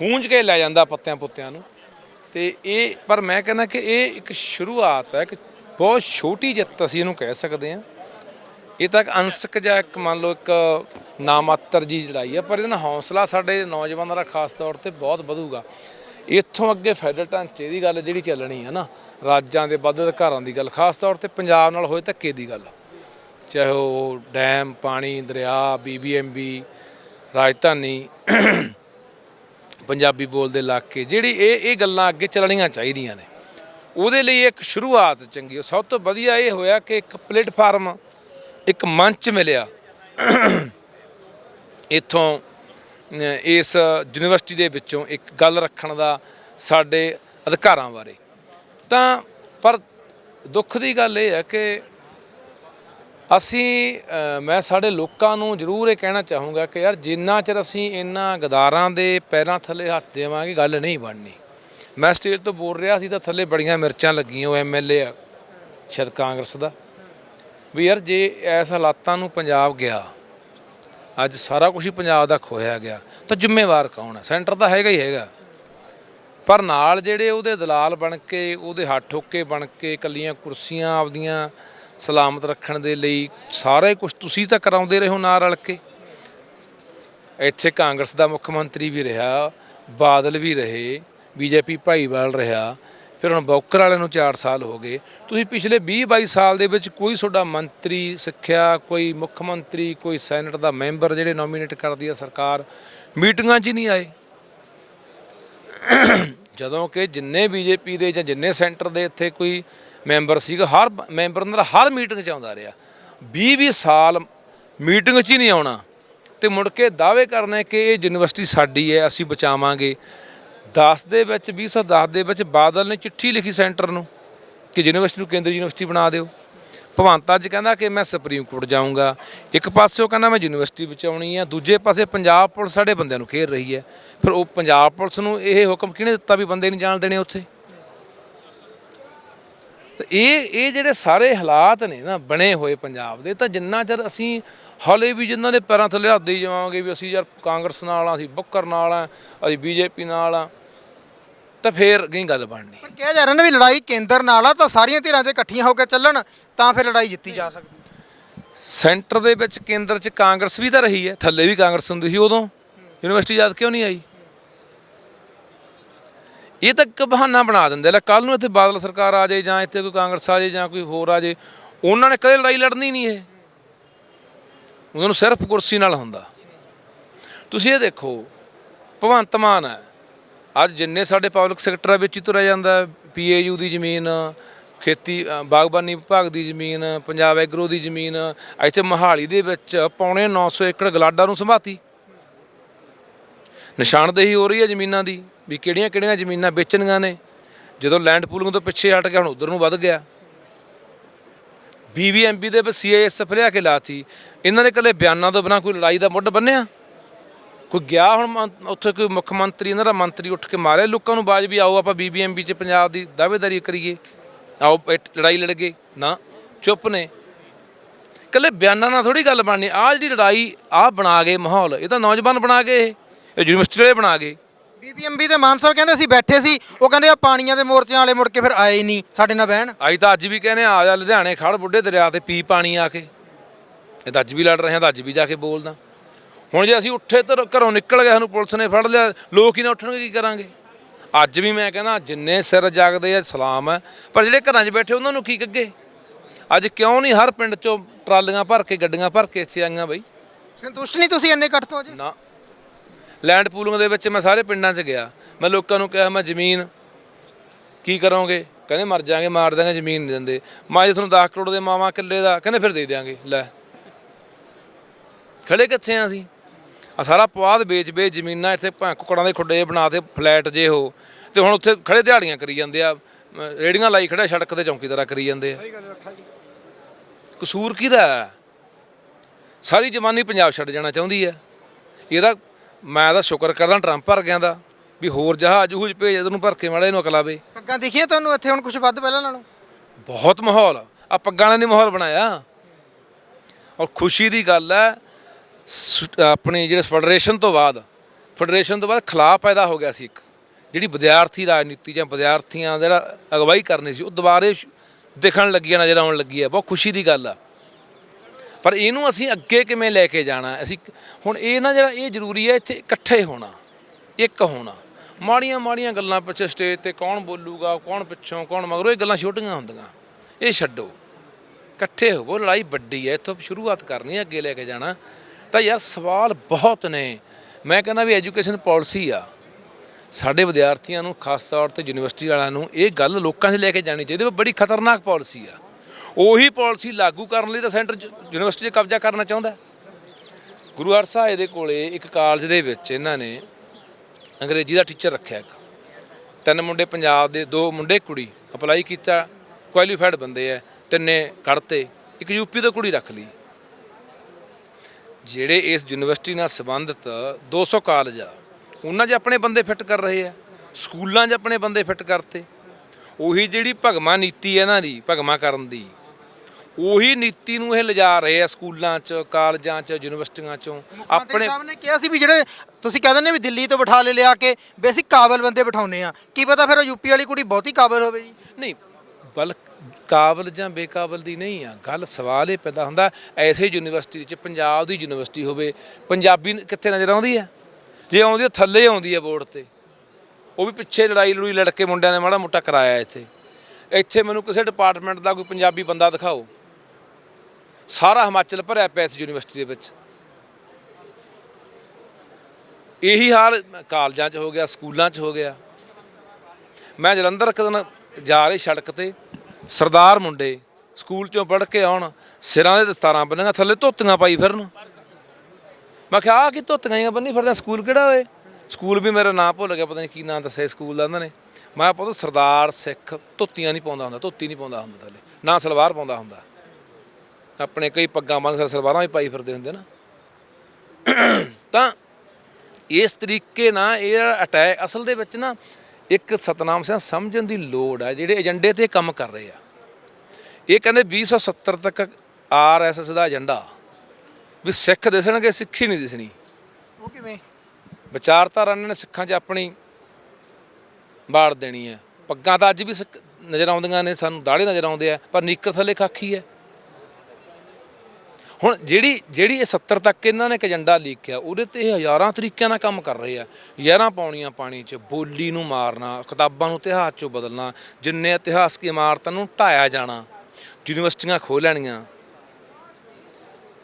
ਹੂੰਝ ਕੇ ਲੈ ਜਾਂਦਾ ਪੱਤਿਆਂ ਪੁੱਤਿਆਂ ਨੂੰ। ਤੇ ਇਹ, ਪਰ ਮੈਂ ਕਹਿੰਦਾ ਕਿ ਇਹ ਇੱਕ ਸ਼ੁਰੂਆਤ ਹੈ, ਇੱਕ ਬਹੁਤ ਛੋਟੀ ਜਿੱਤ ਅਸੀਂ ਇਹਨੂੰ ਕਹਿ ਸਕਦੇ ਹਾਂ। ਇਹ ਤਾਂ ਇੱਕ ਅੰਸ਼ਕ ਜਾਂ ਇੱਕ ਮੰਨ ਲਓ ਇੱਕ ਨਾਮਾਤਰ ਜੀ ਲੜਾਈ ਹੈ ਪਰ ਇਹਦੇ ਨਾਲ ਹੌਸਲਾ ਸਾਡੇ ਨੌਜਵਾਨਾਂ ਦਾ ਖਾਸ ਤੌਰ ਤੇ ਬਹੁਤ ਵਧੂਗਾ। ਇੱਥੋਂ ਅੱਗੇ ਫੈਡਰਲ ਢਾਂਚੇ ਦੀ ਗੱਲ ਜਿਹੜੀ ਚੱਲਣੀ ਹੈ ਨਾ, ਰਾਜਾਂ ਦੇ ਵੱਧ ਅਧਿਕਾਰਾਂ ਦੀ ਗੱਲ, ਖਾਸ ਤੌਰ ਤੇ ਪੰਜਾਬ ਨਾਲ ਹੋਏ ਧੱਕੇ ਦੀ ਗੱਲ। ਚਾਹੇ ਉਹ ਡੈਮ, ਪਾਣੀ, ਦਰਿਆ ਬੀਬੀਐਮਬੀ ਰਾਜਧਾਨੀ, ਪੰਜਾਬੀ ਬੋਲਦੇ ਇਲਾਕੇ, ਜਿਹੜੀ ਇਹ ਇਹ ਗੱਲਾਂ ਅੱਗੇ ਚੱਲਣੀਆਂ ਚਾਹੀਦੀਆਂ ਨੇ। ਉਹਦੇ ਲਈ ਇੱਕ ਸ਼ੁਰੂਆਤ ਚੰਗੀ ਸਭ ਤੋਂ ਵਧੀਆ ਇਹ ਹੋਇਆ ਕਿ ਇੱਕ ਪਲੇਟਫਾਰਮ ਇੱਕ ਮੰਚ ਮਿਲਿਆ। ਇੱਥੋਂ ਇਸ ਯੂਨੀਵਰਸਿਟੀ ਦੇ ਵਿੱਚੋਂ ਇੱਕ ਗੱਲ ਰੱਖਣ ਦਾ ਸਾਡੇ ਅਧਿਕਾਰਾਂ ਬਾਰੇ। ਤਾਂ, ਪਰ ਦੁੱਖ ਦੀ ਗੱਲ ਇਹ ਹੈ ਕਿ ਅਸੀਂ ਮੈਂ ਸਾਡੇ ਲੋਕਾਂ ਨੂੰ ਜ਼ਰੂਰ ਇਹ ਕਹਿਣਾ ਚਾਹੂੰਗਾ ਕਿ ਯਾਰ ਜਿੰਨਾ ਚਿਰ ਅਸੀਂ ਇਹਨਾਂ ਗਦਾਰਾਂ ਦੇ ਪੈਰਾਂ ਥੱਲੇ ਹੱਥ ਦੇਵਾਂਗੇ, ਗੱਲ ਨਹੀਂ ਬਣਨੀ। ਮੈਂ ਸਟੇਜ ਤੋਂ ਬੋਲ ਰਿਹਾ ਸੀ ਤਾਂ ਥੱਲੇ ਬੜੀਆਂ ਮਿਰਚਾਂ ਲੱਗੀਆਂ, ਉਹ ਐਮਐਲਏ ਆ ਸ਼ਾਇਦ ਕਾਂਗਰਸ ਦਾ। ਵੀ ਯਾਰ ਜੇ ਐਸ ਹਾਲਾਤਾਂ ਨੂੰ ਪੰਜਾਬ ਗਿਆ, ਅੱਜ ਸਾਰਾ ਕੁਝ ਹੀ ਪੰਜਾਬ ਦਾ ਖੋਇਆ ਗਿਆ, ਤਾਂ ਜ਼ਿੰਮੇਵਾਰ ਕੌਣ ਹੈ? ਸੈਂਟਰ ਤਾਂ ਹੈਗਾ ਹੀ ਹੈਗਾ। ਪਰ ਨਾਲ ਜਿਹੜੇ ਉਹਦੇ ਦਲਾਲ ਬਣ ਕੇ, ਉਹਦੇ ਹੱਥ ਠੋਕੇ ਬਣ ਕੇ ਕੱਲੀਆਂ ਕੁਰਸੀਆਂ ਆਪਦੀਆਂ ਸਲਾਮਤ ਰੱਖਣ ਦੇ ਲਈ ਸਾਰਾ ਹੀ ਕੁਝ ਤੁਸੀਂ ਤਾਂ ਕਰਾਉਂਦੇ ਰਹੋ ਨਾਲ ਰਲ ਕੇ। ਇੱਥੇ ਕਾਂਗਰਸ ਦਾ ਮੁੱਖ ਮੰਤਰੀ ਵੀ ਰਿਹਾ, ਬਾਦਲ ਵੀ ਰਹੇ, ਬੀਜੇਪੀ ਭਾਈਵਾਲ ਰਿਹਾ ਫਿਰ ਹੁਣ ਬੌਕਰ ਵਾਲਿਆਂ ਨੂੰ 4 ਸਾਲ ਹੋ ਗਏ। ਤੁਸੀਂ ਪਿਛਲੇ 20 22 ਸਾਲ ਦੇ ਵਿੱਚ ਕੋਈ ਤੁਹਾਡਾ ਮੰਤਰੀ, ਸਿੱਖਿਆ, ਕੋਈ ਮੁੱਖ ਮੰਤਰੀ, ਕੋਈ ਸੈਨੇਟ ਦਾ ਮੈਂਬਰ ਜਿਹੜੇ ਨੋਮੀਨੇਟ ਕਰਦੀ ਆ ਸਰਕਾਰ, ਮੀਟਿੰਗਾਂ 'ਚ ਹੀ ਨਹੀਂ ਆਏ। ਜਦੋਂ ਕਿ ਜਿੰਨੇ ਬੀਜੇਪੀ ਦੇ ਜਾਂ ਜਿੰਨੇ ਸੈਂਟਰ ਦੇ ਇੱਥੇ ਕੋਈ ਮੈਂਬਰ ਸੀਗਾ, ਹਰ ਮੈਂਬਰ ਨਾਲ ਹਰ ਮੀਟਿੰਗ 'ਚ ਆਉਂਦਾ ਰਿਹਾ। 20 20 ਸਾਲ ਮੀਟਿੰਗ 'ਚ ਹੀ ਨਹੀਂ ਆਉਣਾ। ਤੇ ਮੁੜ ਕੇ ਦਾਅਵੇ ਕਰਨੇ ਕਿ ਇਹ ਯੂਨੀਵਰਸਿਟੀ ਸਾਡੀ ਹੈ, ਅਸੀਂ ਬਚਾਵਾਂਗੇ। 10 ਦੇ ਵਿੱਚ 2010 ਦੇ ਵਿੱਚ ਬਾਦਲ ਨੇ ਚਿੱਠੀ ਲਿਖੀ ਸੈਂਟਰ ਨੂੰ ਕਿ ਯੂਨੀਵਰਸਿਟੀ ਨੂੰ ਕੇਂਦਰੀ ਯੂਨੀਵਰਸਿਟੀ ਬਣਾ ਦਿਓ। ਭਗਵੰਤ ਅੱਜ ਕਹਿੰਦਾ ਕਿ ਮੈਂ ਸੁਪਰੀਮ ਕੋਰਟ ਜਾਊਂਗਾ। ਇੱਕ ਪਾਸੇ ਉਹ ਕਹਿੰਦਾ ਮੈਂ ਯੂਨੀਵਰਸਿਟੀ ਬਚਾਉਣੀ ਆ, ਦੂਜੇ ਪਾਸੇ ਪੰਜਾਬ ਪੁਲਿਸ ਸਾਡੇ ਬੰਦਿਆਂ ਨੂੰ ਘੇਰ ਰਹੀ ਹੈ। ਫਿਰ ਉਹ ਪੰਜਾਬ ਪੁਲਿਸ ਨੂੰ ਇਹ ਹੁਕਮ ਕਿਹਨੇ ਦਿੱਤਾ ਵੀ ਬੰਦੇ ਨਹੀਂ ਜਾਣ ਦੇਣੇ ਉੱਥੇ? ਤੇ ਇਹ ਇਹ ਜਿਹੜੇ ਸਾਰੇ ਹਾਲਾਤ ਨੇ ਨਾ ਬਣੇ ਹੋਏ ਪੰਜਾਬ ਦੇ, ਤਾਂ ਜਿੰਨਾ ਚਿਰ ਅਸੀਂ ਹਾਲੇ ਵੀ ਜਿਨ੍ਹਾਂ ਦੇ ਪੈਰਾਂ ਥੱਲੇ ਹੱਥ ਜਾਵਾਂਗੇ ਵੀ ਅਸੀਂ ਯਾਰ ਕਾਂਗਰਸ ਨਾਲ ਆ, ਅਸੀਂ ਬੱਕਰ ਨਾਲ ਆ, ਅਸੀਂ ਬੀਜੇਪੀ ਨਾਲ ਆ ਤਾਂ ਫੇਰ ਨਹੀਂ ਗੱਲ ਬਣਨੀ। ਪਰ ਕਿਹਾ ਜਾ ਰਿਹਾ ਨਾ ਵੀ ਲੜਾਈ ਕੇਂਦਰ ਨਾਲ ਆ ਤਾਂ ਸਾਰੀਆਂ ਧਿਰਾਂ ਜੇ ਇਕੱਠੀਆਂ ਹੋ ਕੇ ਚੱਲਣ ਤਾਂ ਫਿਰ ਲੜਾਈ ਜਿੱਤੀ ਜਾ ਸਕਦੀ। ਸੈਂਟਰ ਦੇ ਵਿੱਚ ਕੇਂਦਰ 'ਚ ਕਾਂਗਰਸ ਵੀ ਤਾਂ ਰਹੀ ਹੈ ਥੱਲੇ ਵੀ ਕਾਂਗਰਸ ਹੁੰਦੀ ਸੀ ਉਦੋਂ। ਯੂਨੀਵਰਸਿਟੀ ਯਾਦ ਕਿਉਂ ਨਹੀਂ ਆਈ? ਇਹ ਤਾਂ ਇੱਕ ਬਹਾਨਾ ਬਣਾ ਦਿੰਦੇ ਲੈ ਕੱਲ ਨੂੰ ਇੱਥੇ ਬਾਦਲ ਸਰਕਾਰ ਆ ਜਾਏ ਜਾਂ ਇੱਥੇ ਕੋਈ ਕਾਂਗਰਸ ਆ ਜਾਏ ਜਾਂ ਕੋਈ ਹੋਰ ਆ ਜਾਏ ਉਹਨਾਂ ਨੇ ਕਦੇ ਲੜਾਈ ਲੜਨੀ ਨਹੀਂ ਇਹ। ਉਹਨਾਂ ਨੂੰ ਸਿਰਫ ਕੁਰਸੀ ਨਾਲ ਹੁੰਦਾ। ਤੁਸੀਂ ਇਹ ਦੇਖੋ ਭਗਵੰਤ ਮਾਨ ਹੈ ਅੱਜ ਜਿੰਨੇ ਸਾਡੇ ਪਬਲਿਕ ਸੈਕਟਰਾਂ ਵਿੱਚ ਹੀ ਤੁਰਿਆ ਜਾਂਦਾ ਪੀਏਯੂ ਦੀ ਜ਼ਮੀਨ, ਖੇਤੀ ਬਾਗਬਾਨੀ ਵਿਭਾਗ ਦੀ ਜ਼ਮੀਨ, ਪੰਜਾਬ ਐਗਰੋ ਦੀ ਜ਼ਮੀਨ, ਇੱਥੇ ਮਹਾਲੀ ਦੇ ਵਿੱਚ ਪੌਣੇ 900 ਏਕੜ ਗਲਾਡਾ ਨੂੰ ਸੰਭਾਤੀ। ਨਿਸ਼ਾਨਦੇਹੀ ਹੋ ਰਹੀ ਹੈ ਜ਼ਮੀਨਾਂ ਦੀ ਵੀ ਕਿਹੜੀਆਂ ਕਿਹੜੀਆਂ ਜ਼ਮੀਨਾਂ ਵੇਚਣੀਆਂ ਨੇ। ਜਦੋਂ ਲੈਂਡ ਪੂਲਿੰਗ ਤੋਂ ਪਿੱਛੇ ਹਟ ਗਿਆ, ਹੁਣ ਉਧਰ ਨੂੰ ਵੱਧ ਗਿਆ। ਬੀਬੀਐਮਬੀ ਦੇ ਵਿੱਚ ਸੀਆਈਐਸਐਫ ਲਿਆ ਕੇ ਲਾਤੀ। ਇਹਨਾਂ ਨੇ ਕੱਲੇ ਬਿਆਨਾਂ ਤੋਂ ਬਿਨਾਂ ਕੋਈ ਲੜਾਈ ਦਾ ਮੁੱਢ ਬੰਨਿਆ। ਕੋਈ ਗਿਆ ਹੁਣ ਮੰ- ਉੱਥੇ ਕੋਈ ਮੁੱਖ ਮੰਤਰੀ ਇਹਨਾਂ ਦਾ ਮੰਤਰੀ ਉੱਠ ਕੇ ਮਾਰੇ ਲੋਕਾਂ ਨੂੰ ਬਾਜ ਵੀ ਆਓ ਆਪਾਂ ਬੀਬੀਐਮਬੀ 'ਚ ਪੰਜਾਬ ਦੀ ਦਾਅਵੇਦਾਰੀ ਕਰੀਏ। ਆਓ ਇਹ ਲੜਾਈ ਲੜ ਗਏ ਨਾ ਚੁੱਪ ਨੇ। ਕੱਲੇ ਬਿਆਨਾਂ ਨਾਲ ਥੋੜੀ ਗੱਲ ਬਣਨੀ ਆਹ ਜਿਹੜੀ ਲੜਾਈ ਆਹ ਬਣਾ ਗਏ ਮਾਹੌਲ ਇਹ ਤਾਂ ਨੌਜਵਾਨ ਬਣਾ ਗਏ ਇਹ ਇਹ ਯੂਨੀਵਰਸਿਟੀ ਵਾਲੇ ਬਣਾ ਗਏ। ਬੀਬੀਐਮਬੀ ਦੇ ਮਾਨ ਸਾਹਿਬ ਕਹਿੰਦੇ ਅਸੀਂ ਬੈਠੇ ਸੀ ਉਹ ਕਹਿੰਦੇ ਆ ਪਾਣੀਆਂ ਦੇ ਮੋਰਚਿਆਂ ਵਾਲੇ ਮੁੜ ਕੇ ਫਿਰ ਆਏ ਹੀ ਨਹੀਂ ਸਾਡੇ ਨਾਲ ਬਹਿਣ। ਅੱਜ ਤਾਂ ਅੱਜ ਵੀ ਕਹਿੰਦੇ ਆ ਜਾ ਲੁਧਿਆਣੇ ਖੜ ਬੁੱਢੇ ਦਰਿਆ ਤੇ ਪੀ ਪਾਣੀ ਆ ਕੇ। ਇਹ ਤਾਂ ਅੱਜ ਵੀ ਲੜ ਰਹੇ ਆ ਤਾਂ ਅੱਜ ਵੀ ਜਾ ਕੇ ਬੋਲਦਾ। ਹੁਣ ਜੇ ਅਸੀਂ ਉੱਠੇ ਤਾਂ ਘਰੋਂ ਨਿਕਲ ਗਏ ਸਾਨੂੰ ਪੁਲਿਸ ਨੇ ਫੜ ਲਿਆ ਲੋਕ ਹੀ ਨਾ ਉੱਠਣਗੇ ਕੀ ਕਰਾਂਗੇ? ਅੱਜ ਵੀ ਮੈਂ ਕਹਿੰਦਾ ਜਿੰਨੇ ਸਿਰ ਜਾਗਦੇ ਆ ਸਲਾਮ ਹੈ। ਪਰ ਜਿਹੜੇ ਘਰਾਂ 'ਚ ਬੈਠੇ ਉਹਨਾਂ ਨੂੰ ਕੀ ਕੱਗੇ ਅੱਜ ਕਿਉਂ ਨਹੀਂ ਹਰ ਪਿੰਡ 'ਚੋਂ ਟਰਾਲੀਆਂ ਭਰ ਕੇ ਗੱਡੀਆਂ ਭਰ ਕੇ ਇੱਥੇ ਆਈਆਂ ਬਈ? ਸੰਤੁਸ਼ਟ ਨਹੀਂ ਤੁਸੀਂ ਇੰਨੇ ਕੱਟ ਤੋਂ ਅਜੇ? ਨਾ। ਲੈਂਡ ਪੂਲਿੰਗ ਦੇ ਵਿੱਚ ਮੈਂ ਸਾਰੇ ਪਿੰਡਾਂ 'ਚ ਗਿਆ। ਮੈਂ ਲੋਕਾਂ ਨੂੰ ਕਿਹਾ ਮੈਂ ਜ਼ਮੀਨ ਕੀ ਕਰੋਗੇ? ਕਹਿੰਦੇ ਮਰ ਜਾਾਂਗੇ ਮਾਰ ਦਾਂਗੇ ਜ਼ਮੀਨ ਨਹੀਂ ਦਿੰਦੇ। ਮੈਂ ਜੇ ਤੁਹਾਨੂੰ 10 ਕਰੋੜ ਦੇ ਮਾਵਾ ਕਿੱਲੇ ਦਾ ਕਹਿੰਦੇ ਫਿਰ ਦੇ ਦਿਆਂਗੇ ਲੈ। ਖੜੇ ਕਿੱਥੇ ਆ ਅਸੀਂ? ਆ ਸਾਰਾ ਪਵਾਦ ਵੇਚ ਵੇਚ ਜ਼ਮੀਨਾਂ ਇੱਥੇ ਭਾਂ ਕੁਕੜਾਂ ਦੇ ਖੁੱਡੇ ਬਣਾ ਤੇ ਫਲੈਟ ਜੇ ਹੋ ਤੇ ਹੁਣ ਉੱਥੇ ਖੜੇ ਦਿਹਾੜੀਆਂ ਕਰੀ ਜਾਂਦੇ ਆ ਰੇੜੀਆਂ ਲਾਈ ਖੜਾ ਸੜਕ ਤੇ ਚੌਂਕੀਦਾਰਾ ਕਰੀ ਜਾਂਦੇ ਆ। ਕਸੂਰ ਕਿਹਦਾ? ਸਾਰੀ ਜਵਾਨੀ ਪੰਜਾਬ ਛੱਡ ਜਾਣਾ ਚਾਹੁੰਦੀ ਹੈ ਇਹਦਾ ਮੈਂ ਤਾਂ ਸ਼ੁਕਰ ਕਰਦਾ ਟਰੰਪ ਭਰ ਗਿਆ ਦਾ ਵੀ ਹੋਰ ਜਹਾਜ਼ ਜਹੂਜ ਭੇਜ ਇਹਨੂੰ ਭਰ ਕੇ ਮਾੜੇ ਨੂੰ ਅਕਲਾਵੇ ਪੱਗਾਂ ਦਿਖੀਆਂ ਤੁਹਾਨੂੰ ਇੱਥੇ ਹੁਣ ਕੁਝ ਵੱਧ ਪਹਿਲਾਂ ਨਾਲੋਂ? ਬਹੁਤ ਮਾਹੌਲ ਆ। ਪੱਗਾਂ ਵਾਲਿਆਂ ਨੇ ਮਾਹੌਲ ਬਣਾਇਆ। ਔਰ ਖੁਸ਼ੀ ਦੀ ਗੱਲ ਹੈ ਸ- ਆਪਣੀ ਜਿਹੜੇ ਫੈਡਰੇਸ਼ਨ ਤੋਂ ਬਾਅਦ, ਫੈਡਰੇਸ਼ਨ ਤੋਂ ਬਾਅਦ ਖਿਲਾਫ ਪੈਦਾ ਹੋ ਗਿਆ ਸੀ ਇੱਕ, ਜਿਹੜੀ ਵਿਦਿਆਰਥੀ ਰਾਜਨੀਤੀ ਜਾਂ ਵਿਦਿਆਰਥੀਆਂ ਦਾ ਜਿਹੜਾ ਅਗਵਾਈ ਕਰਨੀ ਸੀ, ਉਹ ਦੁਬਾਰੇ ਸ਼- ਦਿਖਣ ਲੱਗੀ ਹੈ ਨਜ਼ਰ ਆਉਣ ਲੱਗੀ ਹੈ, ਬਹੁਤ ਖੁਸ਼ੀ ਦੀ ਗੱਲ ਆ। ਪਰ ਇਹਨੂੰ ਅਸੀਂ ਅੱਗੇ ਕਿਵੇਂ ਲੈ ਕੇ ਜਾਣਾ? ਹੈ? ਅਸੀਂ ਹੁਣ ਇਹ ਨਾ ਜਿਹੜਾ ਇਹ ਜ਼ਰੂਰੀ ਹੈ, ਇੱਥੇ ਇਕੱਠੇ ਹੋਣਾ, ਇੱਕ ਹੋਣਾ। ਮਾੜੀਆਂ ਮਾੜੀਆਂ ਗੱਲਾਂ ਪਿੱਛੇ ਸਟੇਜ ਤੇ ਕੌਣ ਬੋਲੂਗਾ, ਕੌਣ ਪਿੱਛੋਂ, ਕੌਣ ਮਗਰੋਂ, ਇਹ ਗੱਲਾਂ ਛੋਟੀਆਂ ਹੁੰਦੀਆਂ। ਇਹ ਛੱਡੋ। ਇਕੱਠੇ ਹੋਵੋ, ਲੜਾਈ ਵੱਡੀ ਹੈ, ਇੱਥੋਂ ਸ਼ੁਰੂਆਤ ਕਰਨੀ ਹੈ, ਅੱਗੇ ਲੈ ਕੇ ਜਾਣਾ। ਤਾਂ ਯਾਰ ਸਵਾਲ ਬਹੁਤ ਨੇ। ਮੈਂ ਕਹਿੰਦਾ ਵੀ ਐਜੂਕੇਸ਼ਨ ਪਾਲਿਸੀ ਆ। ਸਾਡੇ ਵਿਦਿਆਰਥੀਆਂ ਨੂੰ, ਖਾਸ ਤੌਰ ਤੇ ਯੂਨੀਵਰਸਿਟੀ ਵਾਲਿਆਂ ਨੂੰ ਇਹ ਗੱਲ ਲੋਕਾਂ 'ਚ ਲੈ ਕੇ ਜਾਣੀ ਚਾਹੀਦੀ ਹੈ ਬੜੀ ਖਤਰਨਾਕ ਪਾਲਿਸੀ ਆ। ਉਹੀ ਪਾਲਿਸੀ ਲਾਗੂ ਕਰਨ ਲਈ ਤਾਂ ਸੈਂਟਰ ਯੂਨੀਵਰਸਿਟੀ 'ਤੇ ਕਬਜ਼ਾ ਕਰਨਾ ਚਾਹੁੰਦਾ। ਗੁਰੂ ਗੁਰੂ ਸਾਹਿਬ ਦੇ ਕੋਲੇ ਇੱਕ ਕਾਲਜ ਦੇ ਵਿੱਚ ਇਹਨਾਂ ਨੇ ਅੰਗਰੇਜ਼ੀ ਦਾ ਟੀਚਰ ਰੱਖਿਆ ਇੱਕ। ਤਿੰਨ ਮੁੰਡੇ ਪੰਜਾਬ ਦੇ, ਦੋ ਮੁੰਡੇ ਕੁੜੀ ਅਪਲਾਈ ਕੀਤਾ ਕੁਆਲੀਫਾਈਡ ਬੰਦੇ ਐ ਤਿੰਨੇ ਕੱਢਤੇ, ਇੱਕ ਯੂਪੀ ਤੋਂ ਕੁੜੀ ਰੱਖ ਲਈ। ਜਿਹੜੇ ਇਸ ਯੂਨੀਵਰਸਿਟੀ ਨਾਲ ਸੰਬੰਧਿਤ 200 ਕਾਲਜ ਆ ਉਹਨਾਂ 'ਚ ਆਪਣੇ ਬੰਦੇ ਫਿੱਟ ਕਰ ਰਹੇ ਆ ਸਕੂਲਾਂ 'ਚ ਆਪਣੇ ਬੰਦੇ ਫਿੱਟ ਕਰਤੇ। ਉਹੀ ਜਿਹੜੀ ਭਗਮਾ ਨੀਤੀ ਹੈ ਇਹਨਾਂ ਦੀ ਭਗਮਾ ਕਰਨ ਦੀ ਉਹੀ ਨੀਤੀ ਨੂੰ ਇਹ ਲਿਜਾ ਰਹੇ ਆ ਸਕੂਲਾਂ 'ਚ ਕਾਲਜਾਂ 'ਚ ਯੂਨੀਵਰਸਿਟੀਆਂ 'ਚੋਂ। ਆਪਣੇ ਸਾਹਿਬ ਨੇ ਕਿਹਾ ਸੀ ਵੀ ਜਿਹੜੇ ਤੁਸੀਂ ਕਹਿੰਦੇ ਨੇ ਵੀ ਦਿੱਲੀ ਤੋਂ ਬਿਠਾ ਲੈ ਲਿਆ ਕੇ ਬੇਸਿਕ ਕਾਬਲ ਬੰਦੇ ਬਿਠਾਉਨੇ ਆ। ਕੀ ਪਤਾ ਫਿਰ ਉਹ ਯੂਪੀ ਵਾਲੀ ਕੁੜੀ ਬਹੁਤੀ ਕਾਬਲ ਹੋਵੇ ਜੀ? ਨਹੀਂ ਬਲ ਕਾਬਲ ਜਾਂ ਬੇਕਾਬਲ ਦੀ ਨਹੀਂ ਆ। ਗੱਲ ਸਵਾਲ ਇਹ ਪੈਦਾ ਹੁੰਦਾ, ਐਸੇ ਯੂਨੀਵਰਸਿਟੀ 'ਚ ਪੰਜਾਬ ਦੀ ਯੂਨੀਵਰਸਿਟੀ ਹੋਵੇ, ਪੰਜਾਬੀ ਕਿੱਥੇ ਨਜ਼ਰ ਆਉਂਦੀ ਹੈ ਜੇ ਆਉਂਦੀ ਹੈ ਥੱਲੇ ਆਉਂਦੀ ਹੈ ਬੋਰਡ ਤੇ। ਉਹ ਵੀ ਪਿੱਛੇ ਲੜਾਈ ਲੜੂਈ ਲੜ ਕੇ ਮੁੰਡਿਆਂ ਨੇ ਮਾੜਾ ਮੋਟਾ ਕਰਾਇਆ ਇੱਥੇ। ਇੱਥੇ ਮੈਨੂੰ ਕਿਸੇ ਡਿਪਾਰਟਮੈਂਟ ਦਾ ਕੋਈ ਪੰਜਾਬੀ ਬੰਦਾ ਦਿਖਾਓ। ਸਾਰਾ ਹਿਮਾਚਲ ਭਰਿਆ ਪਿਆ ਇਸ ਯੂਨੀਵਰਸਿਟੀ ਦੇ ਵਿੱਚ। ਇਹੀ ਹਾਲ ਕਾਲਜਾਂ 'ਚ ਹੋ ਗਿਆ, ਸਕੂਲਾਂ 'ਚ ਹੋ ਗਿਆ। ਮੈਂ ਜਲੰਧਰ ਇੱਕ ਦਿਨ ਜਾ ਰਹੀ ਸੜਕ ਤੇ। ਸਰਦਾਰ ਮੁੰਡੇ ਸਕੂਲ ਚੋਂ ਪੜ੍ਹ ਕੇ ਆਉਣ, ਸਿਰਾਂ ਦੇ ਦਸਤਾਰਾਂ ਬੰਨੀਆਂ ਥੱਲੇ ਧੋਤੀਆਂ ਪਾਈ ਫਿਰਨ। ਮੈਂ ਕਿਹਾ ਆ ਕੀ ਧੋਤੀਆਂ ਜਿਹੀਆਂ ਬੰਨੀ ਫਿਰਦੇ ਸਕੂਲ ਕਿਹੜਾ ਓਏ? ਸਕੂਲ ਵੀ ਮੇਰਾ ਨਾਂ ਭੁੱਲ ਗਿਆ, ਪਤਾ ਨਹੀਂ ਕੀ ਨਾਂ ਦੱਸਿਆ ਸਕੂਲ ਦਾ ਉਹਨਾਂ ਨੇ। ਮੈਂ ਪਤਾ ਸਰਦਾਰ ਸਿੱਖ ਧੋਤੀਆਂ ਨਹੀਂ ਪਾਉਂਦਾ ਹੁੰਦਾ, ਧੋਤੀ ਨਹੀਂ ਪਾਉਂਦਾ ਹੁੰਦਾ ਥੱਲੇ, ਨਾ ਸਲਵਾਰ ਪਾਉਂਦਾ ਹੁੰਦਾ। ਆਪਣੇ ਕਈ ਪੱਗਾਂ ਬੰਨ ਸਲਵਾਰਾਂ ਵੀ ਪਾਈ ਫਿਰਦੇ ਹੁੰਦੇ ਨਾ। ਤਾਂ ਇਸ ਤਰੀਕੇ ਨਾਲ ਇਹ ਅਟੈਕ ਅਸਲ ਦੇ ਵਿੱਚ ਨਾ ਇੱਕ ਸਤਨਾਮ ਸਿੰਘ ਸਮਝਣ ਦੀ ਲੋੜ ਹੈ ਜਿਹੜੇ ਏਜੰਡੇ ਤੇ ਕੰਮ ਕਰ ਰਹੇ ਆ। ਇਹ ਕਹਿੰਦੇ 2070 ਤੱਕ ਆਰਐਸਐਸ ਦਾ ਏਜੰਡਾ ਵੀ ਸਿੱਖ ਦਿਸਣਗੇ ਸਿੱਖੀ ਨਹੀਂ ਦਿਸਣੀ। ਉਹ ਕਿਵੇਂ? ਵਿਚਾਰਧਾਰਾ ਇਹਨਾਂ ਨੇ ਸਿੱਖਾਂ 'ਚ ਆਪਣੀ ਬਾੜ ਦੇਣੀ ਹੈ ਪੱਗਾਂ ਤਾਂ ਅੱਜ ਵੀ ਨਜ਼ਰ ਆਉਂਦੀਆਂ ਨੇ ਸਾਨੂੰ ਦਾੜੇ ਨਜ਼ਰ ਆਉਂਦੇ ਆ ਪਰ ਨੀਕਰ ਥੱਲੇ ਖਾਖੀ ਹੈ ਹੁਣ ਜਿਹੜੀ ਜਿਹੜੀ ਇਹ 70 ਤੱਕ ਇਹਨਾਂ ਨੇ ਇੱਕ ਏਜੰਡਾ ਲਿਖਿਆ, ਉਹਦੇ ਤੇ ਇਹ ਹਜ਼ਾਰਾਂ ਤਰੀਕਿਆਂ ਨਾਲ ਕੰਮ ਕਰ ਰਹੇ ਆ। ਯਾਰਾਂ ਪਾਉਣੀਆਂ ਪਾਣੀ 'ਚ ਬੋਲੀ ਨੂੰ ਮਾਰਨਾ, ਕਿਤਾਬਾਂ ਨੂੰ ਇਤਿਹਾਸ 'ਚੋਂ ਬਦਲਣਾ, ਜਿੰਨੇ ਇਤਿਹਾਸਕ ਇਮਾਰਤਾਂ ਨੂੰ ਢਾਇਆ ਜਾਣਾ, ਯੂਨੀਵਰਸਿਟੀਆਂ ਖੋਹ ਲੈਣੀਆਂ।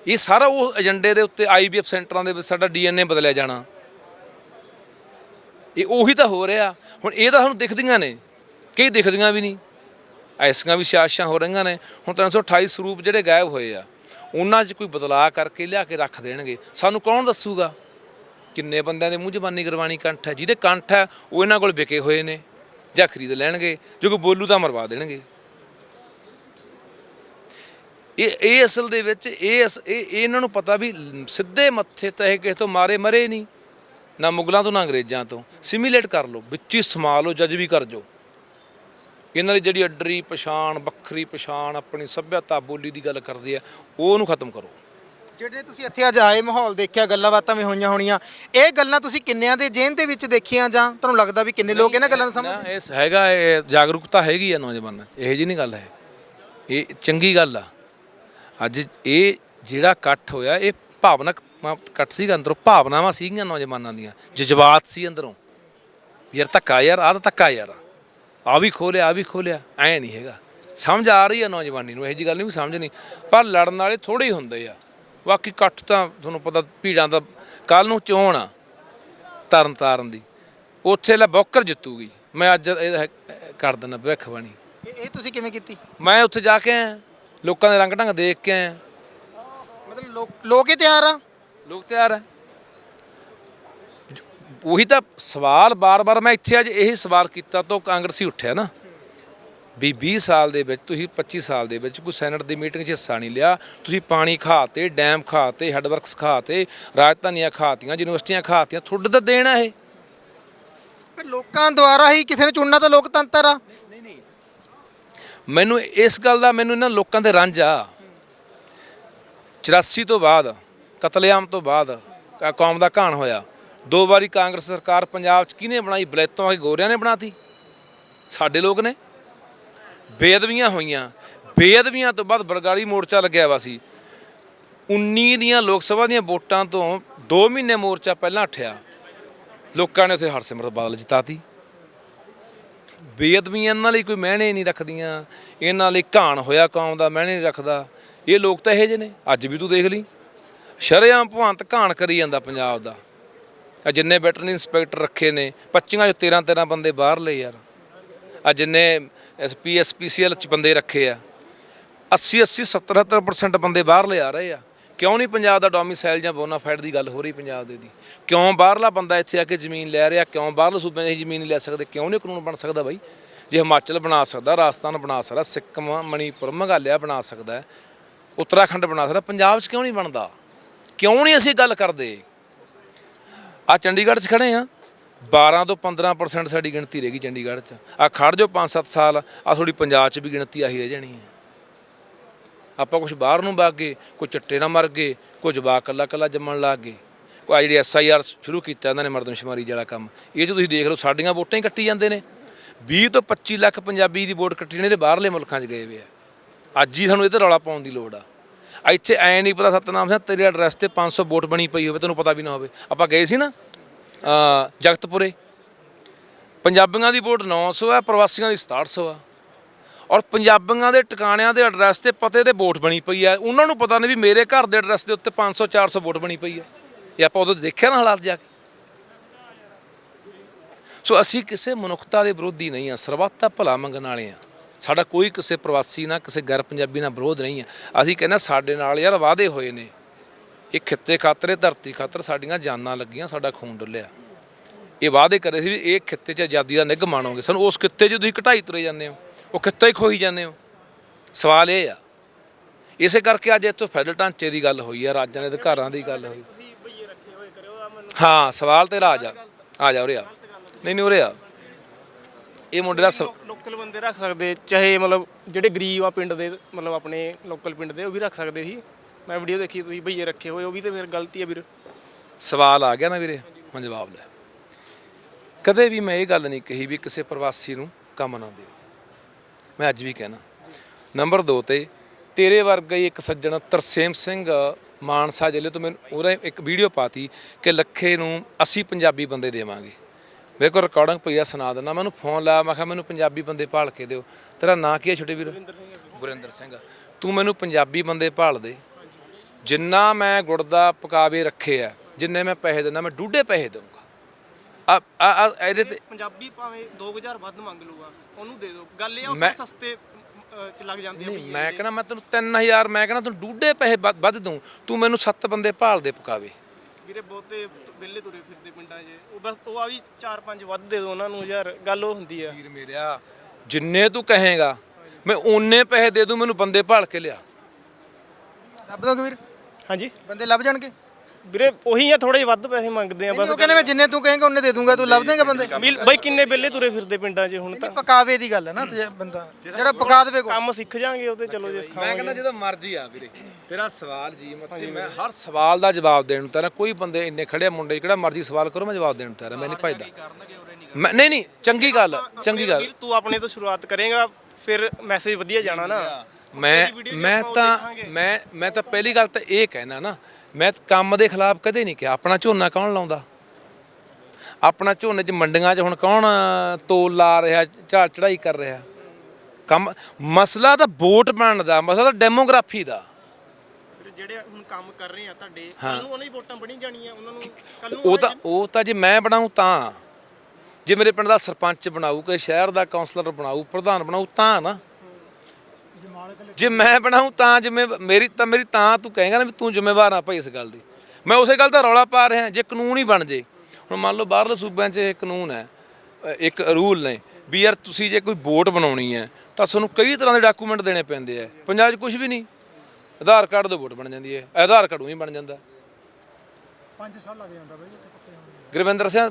ਇਹ ਸਾਰਾ ਉਹ ਏਜੰਡੇ ਦੇ ਉੱਤੇ ਆਈਬੀਐਫ ਸੈਂਟਰਾਂ ਦੇ ਵਿੱਚ ਸਾਡਾ ਡੀਐਨਏ ਬਦਲਿਆ ਜਾਣਾ। ਇਹ ਉਹੀ ਤਾਂ ਹੋ ਰਿਹਾ। ਹੁਣ ਇਹ ਤਾਂ ਸਾਨੂੰ ਦਿਖਦੀਆਂ ਨੇ, ਕਈ ਦਿਖਦੀਆਂ ਵੀ ਨਹੀਂ। ਐਸੀਆਂ ਵੀ ਸਿਆਸ਼ਾਂ ਹੋ ਰਹੀਆਂ ਨੇ। ਹੁਣ 328 ਸਰੂਪ ਜਿਹੜੇ ਗਾਇਬ ਹੋਏ ਆ। ਉਹਨਾਂ 'ਚ ਕੋਈ ਬਦਲਾਅ ਕਰਕੇ ਲਿਆ ਕੇ ਰੱਖ ਦੇਣਗੇ। ਸਾਨੂੰ ਕੌਣ ਦੱਸੂਗਾ? ਕਿੰਨੇ ਬੰਦਿਆਂ ਦੇ ਮੂੰਹ ਜ਼ਬਾਨੀ ਗੁਰਬਾਣੀ ਕੰਠ ਹੈ? ਜਿਹਦੇ ਕੰਠ ਹੈ, ਉਹ ਇਹਨਾਂ ਕੋਲ ਵਿਕੇ ਹੋਏ ਨੇ, ਜਾਂ ਖਰੀਦ ਲੈਣਗੇ, ਜੋ ਕਿ ਬੋਲੂ ਤਾਂ ਮਰਵਾ ਦੇਣਗੇ। ਇਹ ਇਹ ਅਸਲ ਦੇ ਵਿੱਚ ਇਹ ਅਸ- ਇਹ ਇਹ ਇਹਨਾਂ ਨੂੰ ਪਤਾ ਵੀ ਸਿੱਧੇ ਮੱਥੇ ਤਾਂ ਇਹ ਕਿਸੇ ਤੋਂ ਮਾਰੇ ਮਰੇ ਨਹੀਂ। ਨਾ ਮੁਗਲਾਂ ਤੋਂ, ਨਾ ਅੰਗਰੇਜ਼ਾਂ ਤੋਂ। ਸਿਮੀਲੇਟ ਕਰ ਲਓ। ਵਿੱਚ ਹੀ ਸਮਾ ਲਓ ਜੱਜ ਵੀ ਕਰ ਜੋ। ਇਹਨਾਂ ਦੀ ਜਿਹੜੀ ਅੱਡਰੀ ਪਛਾਣ ਵੱਖਰੀ ਪਛਾਣ ਆਪਣੀ ਸੱਭਿਅਤਾ ਬੋਲੀ ਦੀ ਗੱਲ ਕਰਦੇ ਆ ਉਹਨੂੰ ਖਤਮ ਕਰੋ। ਜਿਹੜੇ ਤੁਸੀਂ ਇੱਥੇ ਅੱਜ ਆਏ ਮਾਹੌਲ ਦੇਖਿਆ ਗੱਲਾਂ ਬਾਤਾਂ ਵੀ ਹੋਈਆਂ ਹੋਣੀਆਂ ਇਹ ਗੱਲਾਂ ਤੁਸੀਂ ਕਿੰਨਿਆਂ ਦੇ ਜੇਨ ਦੇ ਵਿੱਚ ਦੇਖੀਆਂ ਜਾਂ ਤੁਹਾਨੂੰ ਲੱਗਦਾ ਵੀ ਕਿੰਨੇ ਲੋਕ ਇਹਨਾਂ ਗੱਲਾਂ ਨੂੰ ਨਾ, ਸਮਝਦੇ? ਇਹ ਹੈਗਾ ਇਹ ਜਾਗਰੂਕਤਾ ਹੈਗੀ ਆ ਨੌਜਵਾਨਾਂ 'ਚ ਇਹੋ ਜੀ ਨਹੀਂ ਗੱਲ ਹੈ। ਇਹ ਚੰਗੀ ਗੱਲ ਆ। ਅੱਜ ਇਹ ਜਿਹੜਾ ਇਕੱਠ ਹੋਇਆ ਇਹ ਭਾਵਨਕ ਇਕੱਠ ਸੀਗਾ ਅੰਦਰੋਂ ਭਾਵਨਾਵਾਂ ਸੀਗੀਆਂ ਨੌਜਵਾਨਾਂ ਦੀਆਂ ਜਜ਼ਬਾਤ ਸੀ ਅੰਦਰੋਂ। ਯਾਰ ਧੱਕਾ ਯਾਰ ਆਹ ਤਾਂ ਧੱਕਾ ਯਾਰ ਆ ਵੀ ਖੋਲਿਆ ਆ ਵੀ ਖੋਲਿਆ ਐ ਨਹੀਂ ਹੈਗਾ। ਸਮਝ ਆ ਰਹੀ ਆ ਨੌਜਵਾਨੀ ਨੂੰ ਇਹੋ ਜੀ ਗੱਲ ਨਹੀਂ ਵੀ ਸਮਝ ਨਹੀਂ। ਪਰ ਲੜਨ ਵਾਲੇ ਥੋੜੇ ਹੀ ਹੁੰਦੇ ਆ। ਬਾਕੀ ਇਕੱਠ ਤਾਂ ਤੁਹਾਨੂੰ ਪਤਾ ਭੀੜਾਂ ਦਾ ਕੱਲ ਨੂੰ ਚੋਣ ਆ ਤਰਨ ਤਾਰਨ ਦੀ। ਉੱਥੇ ਲੈ ਬੌਕਰ ਜਿੱਤੂਗੀ। ਮੈਂ ਅੱਜ ਇਹ ਕਰ ਦਿੰਦਾ ਭਵਿੱਖਬਾਣੀ ਇਹ ਇਹ ਤੁਸੀਂ ਕਿਵੇਂ ਕੀਤੀ? ਮੈਂ ਉੱਥੇ ਜਾ ਕੇ ਆਇਆ। ਲੋਕਾਂ ਦੇ ਰੰਗ ਢੰਗ ਦੇਖ ਕੇ ਆਇਆ। ਮਤਲਬ ਲੋਕ ਲੋਕ ਹੀ ਤਿਆਰ ਆ? ਲੋਕ ਤਿਆਰ ਹੈ ਉਹੀ ਤਾਂ ਸਵਾਲ ਬਾਰ-ਬਾਰ ਮੈਂ ਇੱਥੇ ਅੱਜ ਇਹੀ ਸਵਾਲ ਕੀਤਾ ਤਾਂ ਕਾਂਗਰਸੀ ਉੱਠਿਆ ਨਾ। ਵੀ 20 ਸਾਲ ਦੇ ਵਿੱਚ ਤੁਸੀਂ 25 ਸਾਲ ਦੇ ਵਿੱਚ ਕੋਈ ਸੈਨੇਟ ਦੀ ਮੀਟਿੰਗ 'ਚ ਹਿੱਸਾ ਨਹੀਂ ਲਿਆ। ਤੁਸੀਂ ਪਾਣੀ ਖਾਤੇ ਡੈਮ ਖਾਤੇ ਹੈਡਵਰਕਸ ਖਾਤੇ ਰਾਜਧਾਨੀਆਂ ਖਾਤੀਆਂ ਯੂਨੀਵਰਸਿਟੀਆਂ ਖਾਤੀਆਂ ਤੁਹਾਡੇ ਤਾਂ ਦੇਣਾ ਇਹ। ਪਰ ਲੋਕਾਂ ਦੁਆਰਾ ਹੀ ਕਿਸੇ ਨੂੰ ਚੁਣਨਾ ਤਾਂ ਲੋਕਤੰਤਰ ਆ। ਮੈਨੂੰ ਇਸ ਗੱਲ ਦਾ ਮੈਨੂੰ ਇਹਨਾਂ ਲੋਕਾਂ ਦੇ ਰੰਜ ਆ। 84 ਤੋਂ ਬਾਅਦ ਕਤਲੇਆਮ ਤੋਂ ਬਾਅਦ ਕੌਮ ਦਾ ਘਾਣ ਹੋਇਆ। ਦੋ ਵਾਰੀ ਕਾਂਗਰਸ ਸਰਕਾਰ ਪੰਜਾਬ 'ਚ ਕਿਹਨੇ ਬਣਾਈ? ਬਲੈਤੋਂ ਆ ਕੇ ਗੋਰਿਆਂ ਨੇ ਬਣਾਤੀ। ਸਾਡੇ ਲੋਕ ਨੇ। ਬੇਅਦਬੀਆਂ ਹੋਈਆਂ। ਬੇਅਦਬੀਆਂ ਤੋਂ ਬਾਅਦ ਬਰਗਾੜੀ ਮੋਰਚਾ ਲੱਗਿਆ ਵਾ ਸੀ। 19 ਦੀਆਂ ਲੋਕ ਸਭਾ ਦੀਆਂ ਵੋਟਾਂ ਤੋਂ 2 ਮਹੀਨੇ ਮੋਰਚਾ ਪਹਿਲਾਂ ਉੱਠਿਆ। ਲੋਕਾਂ ਨੇ ਉੱਥੇ ਹਰਸਿਮਰਤ ਬਾਦਲ ਜਿਤਾਤੀ। ਬੇਅਦਬੀਆਂ ਇਹਨਾਂ ਲਈ ਕੋਈ ਮਹਿਣੇ ਨਹੀਂ ਰੱਖਦੀਆਂ। ਇਹਨਾਂ ਲਈ ਘਾਣ ਹੋਇਆ ਕੌਮ ਦਾ, ਮਹਿਣੇ ਨਹੀਂ ਰੱਖਦਾ। ਇਹ ਲੋਕ ਤਾਂ ਇਹੋ ਜਿਹੇ ਨੇ। ਅੱਜ ਵੀ ਤੂੰ ਦੇਖ ਲਈ। ਸ਼ਰੇਆਮ ਭਵੰਤ ਘਾਣ ਕਰੀ ਜਾਂਦਾ ਪੰਜਾਬ ਦਾ। ਆ ਜਿੰਨੇ ਵੈਟਰਨਰੀ ਇੰਸਪੈਕਟਰ ਰੱਖੇ ਨੇ 25 ਚੋਂ 13 13 ਬੰਦੇ ਬਾਹਰ ਲਏ ਯਾਰ। ਆ ਜਿੰਨੇ ਪੀਐਸਪੀਸੀਐਲ ਚ ਬੰਦੇ ਰੱਖੇ ਆ। 80 80 70 70% ਬੰਦੇ ਬਾਹਰ ਆ ਰਹੇ ਆ। ਕਿਉਂ ਨਹੀਂ ਪੰਜਾਬ ਦਾ ਡੋਮਿਸਾਈਲ ਜਾਂ ਬੋਨਾਫਾਈਡ ਦੀ ਗੱਲ ਹੋ ਰਹੀ ਪੰਜਾਬ ਦੇ ਦੀ? ਕਿਉਂ ਬਾਹਰਲਾ ਬੰਦਾ ਇੱਥੇ ਆ ਕੇ ਜ਼ਮੀਨ ਲੈ ਰਿਹਾ? ਕਿਉਂ ਬਾਹਰਲੇ ਸੂਬਿਆਂ 'ਚ ਜ਼ਮੀਨ ਨਹੀਂ ਲੈ ਸਕਦੇ? ਕਿਉਂ ਨਹੀਂ ਕਾਨੂੰਨ ਬਣ ਸਕਦਾ ਬਾਈ? ਜੇ ਹਿਮਾਚਲ ਬਣਾ ਸਕਦਾ, ਰਾਜਸਥਾਨ ਬਣਾ ਸਕਦਾ, ਸਿੱਕਮ, ਮਣੀਪੁਰ ਮੇਘਾਲਿਆ ਬਣਾ ਸਕਦਾ, ਉੱਤਰਾਖੰਡ ਬਣਾ ਸਕਦਾ, ਪੰਜਾਬ 'ਚ ਕਿਉਂ ਨਹੀਂ ਬਣਦਾ? ਕਿਉਂ ਨਹੀਂ ਅਸੀਂ ਗੱਲ ਕਰਦੇ? ਆ ਚੰਡੀਗੜ੍ਹ 'ਚ ਖੜੇ ਆ। 12 ਤੋਂ 15% ਸਾਡੀ ਗਿਣਤੀ ਰਹੇਗੀ ਚੰਡੀਗੜ੍ਹ 'ਚ। ਆ ਖੜ ਜੋ 5-7 ਸਾਲ, ਆ ਥੋੜੀ ਪੰਜਾਬ 'ਚ ਵੀ ਗਿਣਤੀ ਆਹੀ ਰਹਿ ਜਾਣੀ ਹੈ। ਆਪਾਂ ਕੁਝ ਬਾਹਰ ਨੂੰ ਵਗ ਗਏ, ਕੋਈ ਚੱਟੇ ਨਾਲ ਮਰ ਗਏ, ਕੋਈ ਜਵਾਕ ਕੱਲਾ ਕੱਲਾ ਜੰਮਣ ਲੱਗ ਗਏ। ਕੋਈ ਆ ਜਿਹੜੀ ਐਸਆਈਆਰ ਸ਼ੁਰੂ ਕੀਤਾ, ਇਹਨਾਂ ਨੇ ਮਰਦਮਸ਼ੁਮਾਰੀ ਜਿਹੜਾ ਕੰਮ। ਇਹ 'ਚ ਤੁਸੀਂ ਦੇਖ ਲਓ, ਸਾਡੀਆਂ ਵੋਟਾਂ ਹੀ ਕੱਟੀ ਜਾਂਦੇ ਨੇ। 20 ਤੋਂ 25 ਲੱਖ ਪੰਜਾਬੀ ਦੀ ਵੋਟ ਕੱਟੀ ਨੇ ਤੇ ਬਾਹਰਲੇ ਮੁਲਕਾਂ 'ਚ ਗਏ ਵੇ ਆ। ਅੱਜ ਹੀ ਸਾਨੂੰ ਇਹ ਰੌਲਾ ਪਾਉਣ ਦੀ ਲੋੜ ਆ। ਇੱਥੇ ਐ ਨਹੀਂ ਪਤਾ ਸਤਨਾਮ ਸਿੰਘ, ਤੇਰੇ ਐਡਰੈਸ ਤੇ 500 ਵੋਟ ਬਣੀ ਪਈ ਹੋਵੇ, ਤੈਨੂੰ ਪਤਾ ਵੀ ਨਾ ਹੋਵੇ। ਆਪਾਂ ਗਏ ਸੀ ਨਾ ਜਗਤਪੁਰੇ। ਪੰਜਾਬੀਆਂ ਦੀ ਵੋਟ 900 ਹੈ ਪ੍ਰਵਾਸੀਆਂ ਦੀ 6700 ਆ। ਔਰ ਪੰਜਾਬੀਆਂ ਦੇ ਟਿਕਾਣਿਆਂ ਦੇ ਐਡਰੈਸ ਤੇ ਪਤੇ ਤੇ ਵੋਟ ਬਣੀ ਪਈ ਹੈ ਉਹਨਾਂ ਨੂੰ ਪਤਾ ਨਹੀਂ ਵੀ ਮੇਰੇ ਘਰ ਦੇ ਐਡਰੈਸ ਦੇ ਉੱਤੇ 500 400 ਵੋਟ ਬਣੀ ਪਈ ਹੈ ਇਹ ਆਪਾਂ ਉਦੋਂ ਦੇਖਿਆ ਨਾ ਹਾਲਾਤ ਜਾ ਕੇ। ਸੋ ਅਸੀਂ ਕਿਸੇ ਮਨੁੱਖਤਾ ਦੇ ਵਿਰੋਧੀ ਨਹੀਂ ਆ, ਸਰਬੱਤ ਦਾ ਭਲਾ ਮੰਗਣ ਵਾਲੇ ਆ। ਸਾਡਾ ਕੋਈ ਕਿਸੇ ਪ੍ਰਵਾਸੀ ਨਾਲ ਕਿਸੇ ਗੈਰ ਪੰਜਾਬੀ ਨਾਲ ਵਿਰੋਧ ਨਹੀਂ ਆ ਅਸੀਂ ਕਹਿੰਦੇ ਸਾਡੇ ਨਾਲ ਯਾਰ ਵਾਅਦੇ ਹੋਏ ਨੇ। ਇਹ ਖਿੱਤੇ ਖਾਤਰ ਇਹ ਧਰਤੀ ਖਾਤਰ ਸਾਡੀਆਂ ਜਾਨਾਂ ਲੱਗੀਆਂ ਸਾਡਾ ਖੂਨ ਡੁੱਲਿਆ। ਇਹ ਵਾਅਦੇ ਕਰੇ ਸੀ ਵੀ ਇਹ ਖਿੱਤੇ 'ਚ ਆਜ਼ਾਦੀ ਦਾ ਨਿੱਘ ਮਾਣੋਗੇ ਸਾਨੂੰ ਉਸ ਖਿੱਤੇ 'ਚ ਤੁਸੀਂ ਘਟਾਈ ਤੁਰੇ ਜਾਂਦੇ ਹੋ। ਉਹ ਖਿੱਤਾ ਹੀ ਖੋਈ ਜਾਂਦੇ ਹੋ। ਸਵਾਲ ਇਹ ਆ। ਇਸੇ ਕਰਕੇ ਅੱਜ ਇੱਥੋਂ ਫੈਡਰਲ ਢਾਂਚੇ ਦੀ ਗੱਲ ਹੋਈ ਆ ਰਾਜਾਂ ਦੇ ਅਧਿਕਾਰਾਂ ਦੀ ਗੱਲ ਹੋਈ। ਹਾਂ ਸਵਾਲ ਤੇਰਾ ਆ। ਜਾ ਆ ਜਾ ਉਰੇ ਆ। ਨਹੀਂ ਨਹੀਂ ਉਰੇ ਆ। ਇਹ ਮੁੰਡੇ ਦਾ ਸਵ- ਲੋਕਲ ਬੰਦੇ ਰੱਖ ਸਕਦੇ ਚਾਹੇ ਮਤਲਬ ਜਿਹੜੇ ਗਰੀਬ ਆ ਪਿੰਡ ਦੇ ਮਤਲਬ ਆਪਣੇ ਲੋਕਲ ਪਿੰਡ ਦੇ ਉਹ ਵੀ ਰੱਖ ਸਕਦੇ ਸੀ। ਮੈਂ ਵੀਡੀਓ ਦੇਖੀ ਤੁਸੀਂ ਭਈਏ ਰੱਖੇ ਹੋਏ ਉਹ ਵੀ ਤੇ ਫਿਰ ਗਲਤੀ ਹੈ ਵੀਰ। ਸਵਾਲ ਆ ਗਿਆ ਨਾ ਵੀਰੇ? ਹੁਣ ਜਵਾਬ ਲੈ ਕਦੇ ਵੀ ਮੈਂ ਇਹ ਗੱਲ ਨਹੀਂ ਕਹੀ ਵੀ ਕਿਸੇ ਪ੍ਰਵਾਸੀ ਨੂੰ ਕੰਮ ਨਾ ਦਿਓ। ਮੈਂ ਅੱਜ ਵੀ ਕਹਿਣਾ। ਨੰਬਰ 2 ਤੇ ਤੇਰੇ ਵਰਗਾ ਹੀ ਇੱਕ ਸੱਜਣ ਤਰਸੇਮ ਸਿੰਘ ਮਾਨਸਾ ਜ਼ਿਲ੍ਹੇ ਤੋਂ ਮੈਨੂੰ ਉਹਨੇ ਇੱਕ ਵੀਡੀਓ ਪਾਤੀ ਕਿ ਲੱਖੇ ਨੂੰ ਅਸੀਂ ਪੰਜਾਬੀ ਬੰਦੇ ਦੇਵਾਂਗੇ। ਮੇਰੇ ਕੋਲ ਰਿਕਾਰਡਿੰਗ ਪਈ ਆ ਸੁਣਾ ਦਿੰਦਾ। ਮੈਨੂੰ ਫੋਨ ਲਾਇਆ ਮੈਂ ਕਿਹਾ ਮੈਨੂੰ ਪੰਜਾਬੀ ਬੰਦੇ ਭਾਲ ਕੇ ਦਿਓ। ਤੇਰਾ ਨਾਂ ਕੀ ਹੈ ਛੋਟੇ ਵੀਰ? ਗੁਰਿੰਦਰ ਸਿੰਘ ਤੂੰ ਮੈਨੂੰ ਪੰਜਾਬੀ ਬੰਦੇ ਭਾਲ ਦੇ। ਜਿੰਨਾ ਮੈਂ ਗੁੜ ਦਾ ਪਕਾਵੇ ਰੱਖੇ ਆ ਜਿੰਨੇ ਮੈਂ ਪੈਸੇ ਦਿੰਦਾ ਮੈਂ ਡੂਢੇ ਪੈਸੇ ਦਊਂਗਾ। ਆ ਆ ਇਹਦੇ ਤੇ ਪੰਜਾਬੀ ਭਾਵੇਂ 2000 ਵੱਧ ਮੰਗ ਲੂਗਾ ਉਹਨੂੰ ਦੇ ਦਿਓ। ਗੱਲ ਇਹ ਆ ਉੱਥੇ ਸਸਤੇ ਚ ਲੱਗ ਜਾਂਦੇ ਆ ਮੈਂ। ਕਹਿੰਦਾ ਮੈਂ ਤੈਨੂੰ 3000 ਮੈਂ ਕਹਿੰਦਾ ਤੈਨੂੰ ਡੂਢੇ ਪੈਸੇ ਵੱਧ ਵੱਧ ਦੂੰ ਤੂੰ ਮੈਨੂੰ ਸੱਤ ਬੰਦੇ ਭਾਲ ਦੇ ਪਕਾਵੇ। ਵੀਰੇ ਬਹੁਤੇ ਵਿਹਲੇ ਤੁਰੇ ਫਿਰਦੇ ਪਿੰਡਾਂ 'ਚ। ਉਹ ਬਸ ਉਹ ਆ ਵੀ 4-5 ਵੱਧ ਦੇ ਦਿਓ ਉਹਨਾਂ ਨੂੰ ਯਾਰ ਗੱਲ ਉਹ ਹੁੰਦੀ ਆ। ਵੀਰ ਮੇਰਿਆ ਜਿੰਨੇ ਤੂੰ ਕਹੇਗਾ ਮੈਂ ਓਨੇ ਪੈਸੇ ਦੇ ਦੂੰ ਮੈਨੂੰ ਬੰਦੇ ਭਾਲ ਕੇ ਲਿਆ। ਲੱਭ ਦੋਗੇ ਵੀਰ? ਹਾਂਜੀ। ਬੰਦੇ ਲੱਭ ਜਾਣਗੇ? ਵੀਰੇ ਉਹੀ ਆ ਥੋੜੇ ਜਿਹੇ ਵੱਧ ਪੈਸੇ ਮੰਗਦੇ ਆ ਬਸ ਉਹ ਕਹਿੰਦੇ ਮੈਂ ਜਿੰਨੇ ਤੂੰ ਕਹੇਂਗਾ ਉਹਨੇ ਦੇ ਦੂੰਗਾ ਤੂੰ ਲੱਭ ਦੇਂਗਾ ਬੰਦੇ। ਬਿਲ- ਬਈ ਕਿੰਨੇ ਵਿਹਲੇ ਤੁਰੇ ਫਿਰਦੇ ਪਿੰਡਾਂ 'ਚ ਹੁਣ ਤਾਂ। ਪਕਾਵੇ ਦੀ ਗੱਲ ਹੈ ਨਾ ਤੇ ਬੰਦਾ ਜਿਹੜਾ ਪਕਾ ਦੇਵੇ ਕੋਈ। ਕੰਮ ਸਿੱਖ ਜਾਾਂਗੇ ਉਹ ਤੇ ਚਲੋ ਜੇ ਮੈਂ ਸਿਖਾਵਾਂਗੇ ਕਹਿੰਦਾ ਜਦੋਂ ਮਰਜ਼ੀ ਆ ਵੀਰੇ ਤੇਰਾ ਸਵਾਲ ਜੀ ਮੱਥੇ ਮੈਂ ਹਰ ਸਵਾਲ ਦਾ ਜਵਾਬ ਦੇਣ ਨੂੰ ਤਿਆਰ ਹਾਂ। ਕੋਈ ਬੰਦੇ ਇੰਨੇ ਖੜੇ ਆ ਮੁੰਡੇ ਕਿਹੜਾ ਮਰਜ਼ੀ ਸਵਾਲ ਕਰੋ ਮੈਂ ਜਵਾਬ ਦੇਣ ਨੂੰ ਤਿਆਰ ਹਾਂ ਮੈਂ ਨਹੀਂ ਭਜਦਾ। ਮੈਂ ਨਹੀਂ ਨਹੀਂ ਚੰਗੀ ਗੱਲ ਆ, ਚੰਗੀ ਗੱਲ ਵੀਰ ਤੂੰ ਆਪਣੇ ਤੋਂ ਸ਼ੁਰੂਆਤ ਕਰੇਗਾ ਫਿਰ ਮੈਸੇਜ ਵਧੀਆ ਜਾਣਾ ਨਾ। ਮੈਂ ਤੇਰੀ ਮੈਂ ਤਾਂ। ਮੈਂ ਮੈਂ ਤਾਂ ਪਹਿਲੀ ਗੱਲ ਤਾਂ ਇਹ ਕਹਿਣਾ ਨਾ ਮੈਂ ਕੰਮ ਦੇ ਖਿਲਾਫ ਕਦੇ ਨਹੀਂ ਕਿਹਾ। ਆਪਣਾ ਝੋਨਾ ਕੌਣ ਲਾਉਂਦਾ? ਆਪਣਾ ਝੋਨੇ 'ਚ ਮੰਡੀਆਂ 'ਚ ਹੁਣ ਕੌਣ ਤੋਲ ਲਾ ਰਿਹਾ ਝਾੜ ਚੜਾਈ ਕਰ ਰਿਹਾ? ਕੰਮ ਮਸਲਾ ਤਾਂ ਵੋਟ ਬਣਨ ਦਾ ਮਸਲਾ ਤਾਂ ਡੈਮੋਗ੍ਰਾਫੀ ਦਾ। ਜਿਹੜੇ ਹੁਣ ਕੰਮ ਕਰ ਰਹੇ ਆ ਤੁਹਾਡੇ ਕੱਲ ਨੂੰ ਉਹਨਾਂ ਦੀ ਵੋਟਾਂ ਬਣੀ ਜਾਣੀਆਂ ਉਹਨਾਂ ਨੂੰ ਕੱਲ ਨੂੰ ਉਹ ਤਾਂ ਉਹ ਤਾਂ ਜੇ ਮੈਂ ਬਣਾਉ ਤਾਂ। ਜੇ ਮੇਰੇ ਪਿੰਡ ਦਾ ਸਰਪੰਚ ਬਣਾਊ ਕਿ ਸ਼ਹਿਰ ਦਾ ਕਾਉਂਸਲਰ ਬਣਾਊ ਪ੍ਰਧਾਨ ਬਣਾਊ ਤਾਂ ਨਾ। ਜੇ ਮੈਂ ਬਣਾਉ ਤਾਂ ਜਿਵੇਂ ਮੇਰੀ ਤਾਂ ਮੇਰੀ ਤਾਂ ਤੂੰ ਕਹੇਗਾ ਨਾ ਵੀ ਤੂੰ ਜ਼ਿੰਮੇਵਾਰ ਆ ਭਾਈ ਇਸ ਗੱਲ ਦੀ। ਮੈਂ ਉਸੇ ਗੱਲ ਦਾ ਰੌਲਾ ਪਾ ਰਿਹਾ ਜੇ ਕਾਨੂੰਨ ਹੀ ਬਣ ਜੇ। ਹੁਣ ਮੰਨ ਲਓ ਬਾਹਰਲੇ ਸੂਬਿਆਂ 'ਚ ਇਹ ਕਾਨੂੰਨ ਹੈ ਇੱਕ ਰੂਲ ਨੇ ਵੀ ਯਾਰ ਤੁਸੀਂ ਜੇ ਕੋਈ ਵੋਟ ਬਣਾਉਣੀ ਹੈ ਤਾਂ ਤੁਹਾਨੂੰ ਕਈ ਤਰ੍ਹਾਂ ਦੇ ਡਾਕੂਮੈਂਟ ਦੇਣੇ ਪੈਂਦੇ ਆ। ਪੰਜਾਬ 'ਚ ਕੁਝ ਵੀ ਨਹੀਂ। ਆਧਾਰ ਕਾਰਡ ਤੋਂ ਵੋਟ ਬਣ ਜਾਂਦੀ ਹੈ ਆਧਾਰ ਕਾਰਡ ਉਹੀ ਬਣ ਜਾਂਦਾ। 5 ਸਾਲ ਲੱਗ ਜਾਂਦਾ ਬਈ ਗੁਰਵਿੰਦਰ ਸਿੰਘ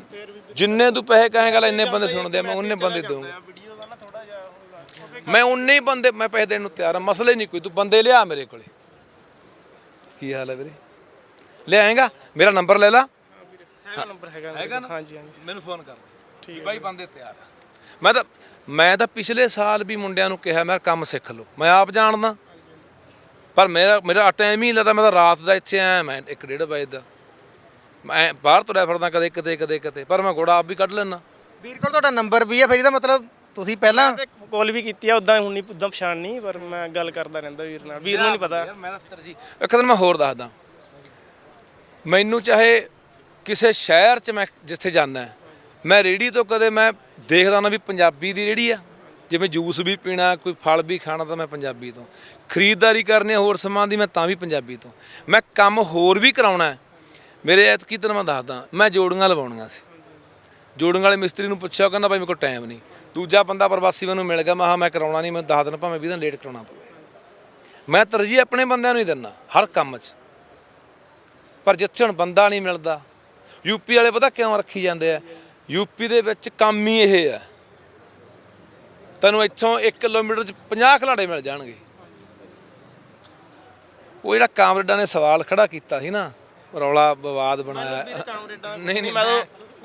ਜਿੰਨੇ ਤੂੰ ਪੈਸੇ ਕਹੇਗਾ ਲੈ ਇੰਨੇ ਬੰਦੇ ਸੁਣਦੇ ਆ ਮੈਂ ਉਹਨੇ ਬੰਦੇ ਦਊਂਗਾ ਵੀਡੀਓ ਦਾ ਨਾ ਥੋੜਾ ਜਿਹਾ ਹੋਊਗਾ ਮੈਂ ਉਨੇ ਹੀ ਬੰਦੇ ਮੈਂ ਪੈਸੇ ਦੇਣ ਨੂੰ ਤਿਆਰ ਹਾਂ ਮਸਲੇ ਨਹੀਂ ਕੋਈ ਤੂੰ ਬੰਦੇ ਲਿਆ ਮੇਰੇ ਕੋਲੇ। ਕੀ ਹਾਲ ਹੈ ਵੀਰੇ? ਲੈ ਆਏਗਾ? ਮੇਰਾ ਨੰਬਰ ਲੈ ਲਾ। ਹੈਗਾ ਨੰਬਰ ਹੈਗਾ ਹੈਗਾ ਨਾ? ਹਾਂਜੀ ਹਾਂਜੀ। ਮੈਨੂੰ ਫੋਨ ਕਰ ਠੀਕ ਬਾਈ ਬੰਦੇ ਤਿਆਰ ਆ। ਮੈਂ ਤਾਂ ਮੈਂ ਤਾਂ ਪਿਛਲੇ ਸਾਲ ਵੀ ਮੁੰਡਿਆਂ ਨੂੰ ਕਿਹਾ ਮੈਂ ਕੰਮ ਸਿੱਖ ਲਓ। ਮੈਂ ਆਪ ਜਾਣਦਾ। ਪਰ ਮੇਰਾ ਮੇਰਾ ਟਾਈਮ ਹੀ ਲੱਗਦਾ ਮੈਂ ਤਾਂ ਰਾਤ ਦਾ ਇੱਥੇ ਆਇਆ ਮੈਂ 1:30 ਵਜੇ ਦਾ। ਮੈਂ ਬਾਹਰ ਤੁਰਿਆ ਫਿਰਦਾ ਕਦੇ ਕਿਤੇ ਕਦੇ ਕਿਤੇ ਪਰ ਮੈਂ ਘੋੜਾ ਆਪ ਵੀ ਕੱਢ ਲੈਣਾ ਵੀਰ ਕੋਲ ਤੁਹਾਡਾ ਨੰਬਰ ਵੀ ਹੈ ਫਿਰ ਇਹਦਾ ਮਤਲਬ ਤੁਸੀਂ ਪਹਿਲਾਂ? ਕਾਲ ਵੀ ਕੀਤੀ ਆ ਉਦਾਂ ਹੁਣ ਨਹੀਂ ਉਦਾਂ ਪਛਾਣ ਨਹੀਂ ਪਰ ਮੈਂ ਗੱਲ ਕਰਦਾ ਰਹਿੰਦਾ ਵੀਰ ਨਾਲ। ਵੀਰ ਨੂੰ ਨਹੀਂ ਪਤਾ। ਯਾਰ ਮੈਂ ਤਾਂ ਤਰਜੀ ਇੱਕ ਦਿਨ ਮੈਂ ਹੋਰ ਦੱਸਦਾ। ਮੈਨੂੰ ਚਾਹੇ ਕਿਸੇ ਸ਼ਹਿਰ 'ਚ ਮੈਂ ਜਿੱਥੇ ਜਾਣਾ ਮੈਂ ਰੇੜੀ ਤੋਂ ਕਦੇ ਮੈਂ ਦੇਖਦਾ ਨਾ ਵੀ ਪੰਜਾਬੀ ਦੀ ਰੇੜੀ ਆ। ਜਿਵੇਂ ਜੂਸ ਵੀ ਪੀਣਾ ਕੋਈ ਫਲ ਵੀ ਖਾਣਾ ਤਾਂ ਮੈਂ ਪੰਜਾਬੀ ਤੋਂ। ਖਰੀਦਦਾਰੀ ਕਰਨੀ ਹੋਰ ਸਮਾਨ ਦੀ ਮੈਂ ਤਾਂ ਵੀ ਪੰਜਾਬੀ ਤੋਂ। ਮੈਂ ਕੰਮ ਹੋਰ ਵੀ ਕਰਾਉਣਾ। ਮੇਰੇ ਐਤਕੀ ਤੈਨੂੰ ਮੈਂ ਦੱਸਦਾ ਮੈਂ ਜੋੜੀਆਂ ਲਵਾਉਣੀਆਂ ਸੀ। ਜੋੜਨ ਵਾਲੇ ਮਿਸਤਰੀ ਨੂੰ ਪੁੱਛਿਆ ਕਹਿੰਦਾ ਭਾਈ ਮੇਰੇ ਕੋਲ ਟਾਈਮ ਨਹੀਂ ਦੂਜਾ ਬੰਦਾ ਪ੍ਰਵਾਸੀ ਮੈਨੂੰ ਮਿਲ ਗਿਆ ਮੈਂ ਕਿਹਾ ਮੈਂ ਕਰਾਉਣਾ ਨਹੀਂ ਮੈਂ 10 ਦਿਨ ਭਾਵੇਂ 20 ਦਿਨ ਲੇਟ ਕਰਾਉਣਾ ਪਵੇ। ਮੈਂ ਤਰਜੀਹ ਆਪਣੇ ਬੰਦਿਆਂ ਨੂੰ ਹੀ ਦਿੰਦਾ ਹਰ ਕੰਮ 'ਚ। ਪਰ ਜਿੱਥੇ ਹੁਣ ਬੰਦਾ ਨਹੀਂ ਮਿਲਦਾ ਯੂਪੀ ਵਾਲੇ ਪਤਾ ਕਿਉਂ ਰੱਖੀ ਜਾਂਦੇ ਆ? ਯੂਪੀ ਦੇ ਵਿੱਚ ਕੰਮ ਹੀ ਇਹ ਹੈ ਤੈਨੂੰ ਇੱਥੋਂ 1 ਕਿਲੋਮੀਟਰ 'ਚ 50 ਖਿਲਾੜੇ ਮਿਲ ਜਾਣਗੇ। ਉਹ ਜਿਹੜਾ ਕਾਮਰੇਡਾਂ ਨੇ ਸਵਾਲ ਖੜਾ ਕੀਤਾ ਸੀ ਨਾ ਰੌਲਾ ਵਿਵਾਦ ਬਣਾਇਆ। ਨਹੀਂ ਨਹੀਂ ਮੈਂ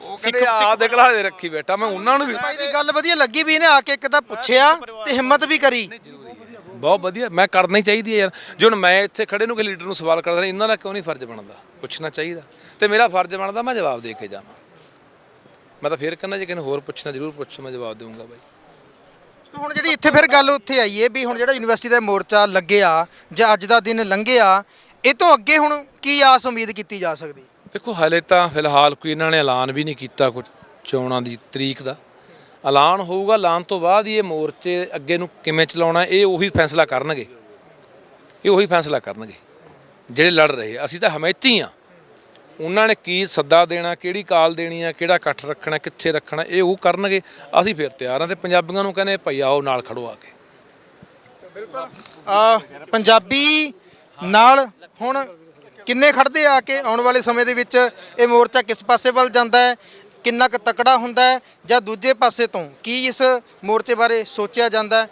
ਉਹ ਕਹਿੰਦੇ ਆ ਦੇ ਖਿਲਾੜੇ ਰੱਖੀ ਬੈਠਾ ਮੈਂ ਉਹਨਾਂ ਨੂੰ ਵੀ ਬਾਈ ਦੀ ਗੱਲ ਵਧੀਆ ਲੱਗੀ ਵੀ ਇਹਨੇ ਆ ਕੇ ਇੱਕ ਤਾਂ ਪੁੱਛਿਆ ਤੇ ਹਿੰਮਤ ਵੀ ਕਰੀ। ਬਹੁਤ ਵਧੀਆ ਮੈਂ ਕਰਨਾ ਹੀ ਚਾਹੀਦੀ ਹੈ ਯਾਰ। ਜੇ ਹੁਣ ਮੈਂ ਇੱਥੇ ਖੜੇ ਨੂੰ ਕਿ ਲੀਡਰ ਨੂੰ ਸਵਾਲ ਕਰਦਾ ਰਿਹਾ, ਇਹਨਾਂ ਦਾ ਕਿਉਂ ਨਹੀਂ ਫਰਜ਼ ਬਣਦਾ? ਪੁੱਛਣਾ ਚਾਹੀਦਾ। ਤੇ ਮੇਰਾ ਫਰਜ਼ ਬਣਦਾ ਮੈਂ ਜਵਾਬ ਦੇ ਕੇ ਜਾਵਾਂ। ਮੈਂ ਤਾਂ ਫੇਰ ਕਹਿੰਦਾ ਜੇ ਕਿਸੇ ਨੂੰ ਹੋਰ ਪੁੱਛਣਾ ਜ਼ਰੂਰ ਪੁੱਛੋ ਮੈਂ ਜਵਾਬ ਦੇਵਾਂਗਾ ਬਾਈ। ਤੇ ਹੁਣ ਜਿਹੜੀ ਇੱਥੇ ਫਿਰ ਗੱਲ ਉੱਥੇ ਆਈ ਏ ਵੀ ਹੁਣ ਜਿਹੜਾ ਯੂਨੀਵਰਸਿਟੀ ਦਾ ਮੋਰਚਾ ਲੱਗਿਆ ਜਾਂ ਅੱਜ ਦਾ ਦਿਨ ਲੰਘਿਆ ਇਹ ਤੋਂ ਅੱਗੇ ਹੁਣ ਕੀ ਆਸ ਉਮੀਦ ਕੀਤੀ ਜਾ ਸਕਦੀ? ਦੇਖੋ, ਹਲੇ ਤਾਂ ਫਿਲਹਾਲ ਕੋਈ ਇਹਨਾਂ ਨੇ ਐਲਾਨ ਵੀ ਨਹੀਂ ਕੀਤਾ ਕੋਈ ਚੋਣਾਂ ਦੀ ਤਰੀਕ ਦਾ। ਐਲਾਨ ਹੋਊਗਾ, ਐਲਾਨ ਤੋਂ ਬਾਅਦ ਹੀ ਇਹ ਮੋਰਚੇ ਅੱਗੇ ਨੂੰ ਕਿਵੇਂ ਚਲਾਉਣਾ, ਇਹ ਉਹੀ ਫੈਸਲਾ ਕਰਨਗੇ। ਇਹ ਉਹੀ ਫੈਸਲਾ ਕਰਨਗੇ, ਜਿਹੜੇ ਲੜ ਰਹੇ ਅਸੀਂ ਤਾਂ ਹਮੈਤੀ ਆ। ਉਹਨਾਂ ਨੇ ਕੀ ਸੱਦਾ ਦੇਣਾ, ਕਿਹੜੀ ਕਾਲ ਦੇਣੀ ਆ, ਕਿਹੜਾ ਇਕੱਠ ਰੱਖਣਾ, ਕਿੱਥੇ ਰੱਖਣਾ, ਇਹ ਉਹ ਕਰਨਗੇ। ਅਸੀਂ ਫਿਰ ਤਿਆਰ ਆ ਤੇ ਪੰਜਾਬੀਆਂ ਨੂੰ ਕਹਿੰਦੇ ਭਈ ਆਓ, ਨਾਲ ਖੜੋ ਆ ਕੇ। ਆ ਪੰਜਾਬੀ ਨਾਲ ਹੁਣ ਕਿੰਨੇ ਖੜਦੇ ਆ ਕੇ ਆਉਣ ਵਾਲੇ ਸਮੇਂ ਦੇ ਵਿੱਚ ਇਹ ਮੋਰਚਾ ਕਿਸ ਪਾਸੇ ਵੱਲ ਜਾਂਦਾ ਹੈ? ਕਿੰਨਾ ਕੁ ਤਕੜਾ ਹੁੰਦਾ ਹੈ? ਜਾਂ ਦੂਜੇ ਪਾਸੇ ਤੋਂ ਕੀ ਇਸ ਮੋਰਚੇ ਬਾਰੇ ਸੋਚਿਆ ਜਾਂਦਾ ਹੈ?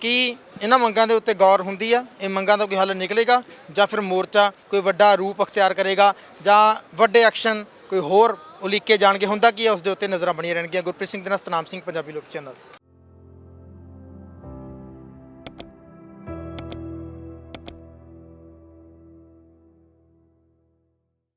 ਕਿ ਇਹਨਾਂ ਮੰਗਾਂ ਦੇ ਉੱਤੇ ਗੌਰ ਹੁੰਦੀ ਆ? ਇਹ ਮੰਗਾਂ ਦਾ ਕੋਈ ਹੱਲ ਨਿਕਲੇਗਾ? ਜਾਂ ਫਿਰ ਮੋਰਚਾ ਕੋਈ ਵੱਡਾ ਰੂਪ ਅਖਤਿਆਰ ਕਰੇਗਾ? ਜਾਂ ਵੱਡੇ ਐਕਸ਼ਨ ਕੋਈ ਹੋਰ ਉਲੀਕੇ ਜਾਣਗੇ? ਹੁੰਦਾ ਕੀ ਹੈ ਉਸ ਦੇ ਉੱਤੇ ਨਜ਼ਰਾਂ ਬਣੀਆਂ ਰਹਿਣਗੀਆਂ। ਗੁਰਪ੍ਰੀਤ ਸਿੰਘ ਦੇ ਨਾਲ ਸਤਨਾਮ ਸਿੰਘ, ਪੰਜਾਬੀ ਲੋਕ ਚੈਨਲ।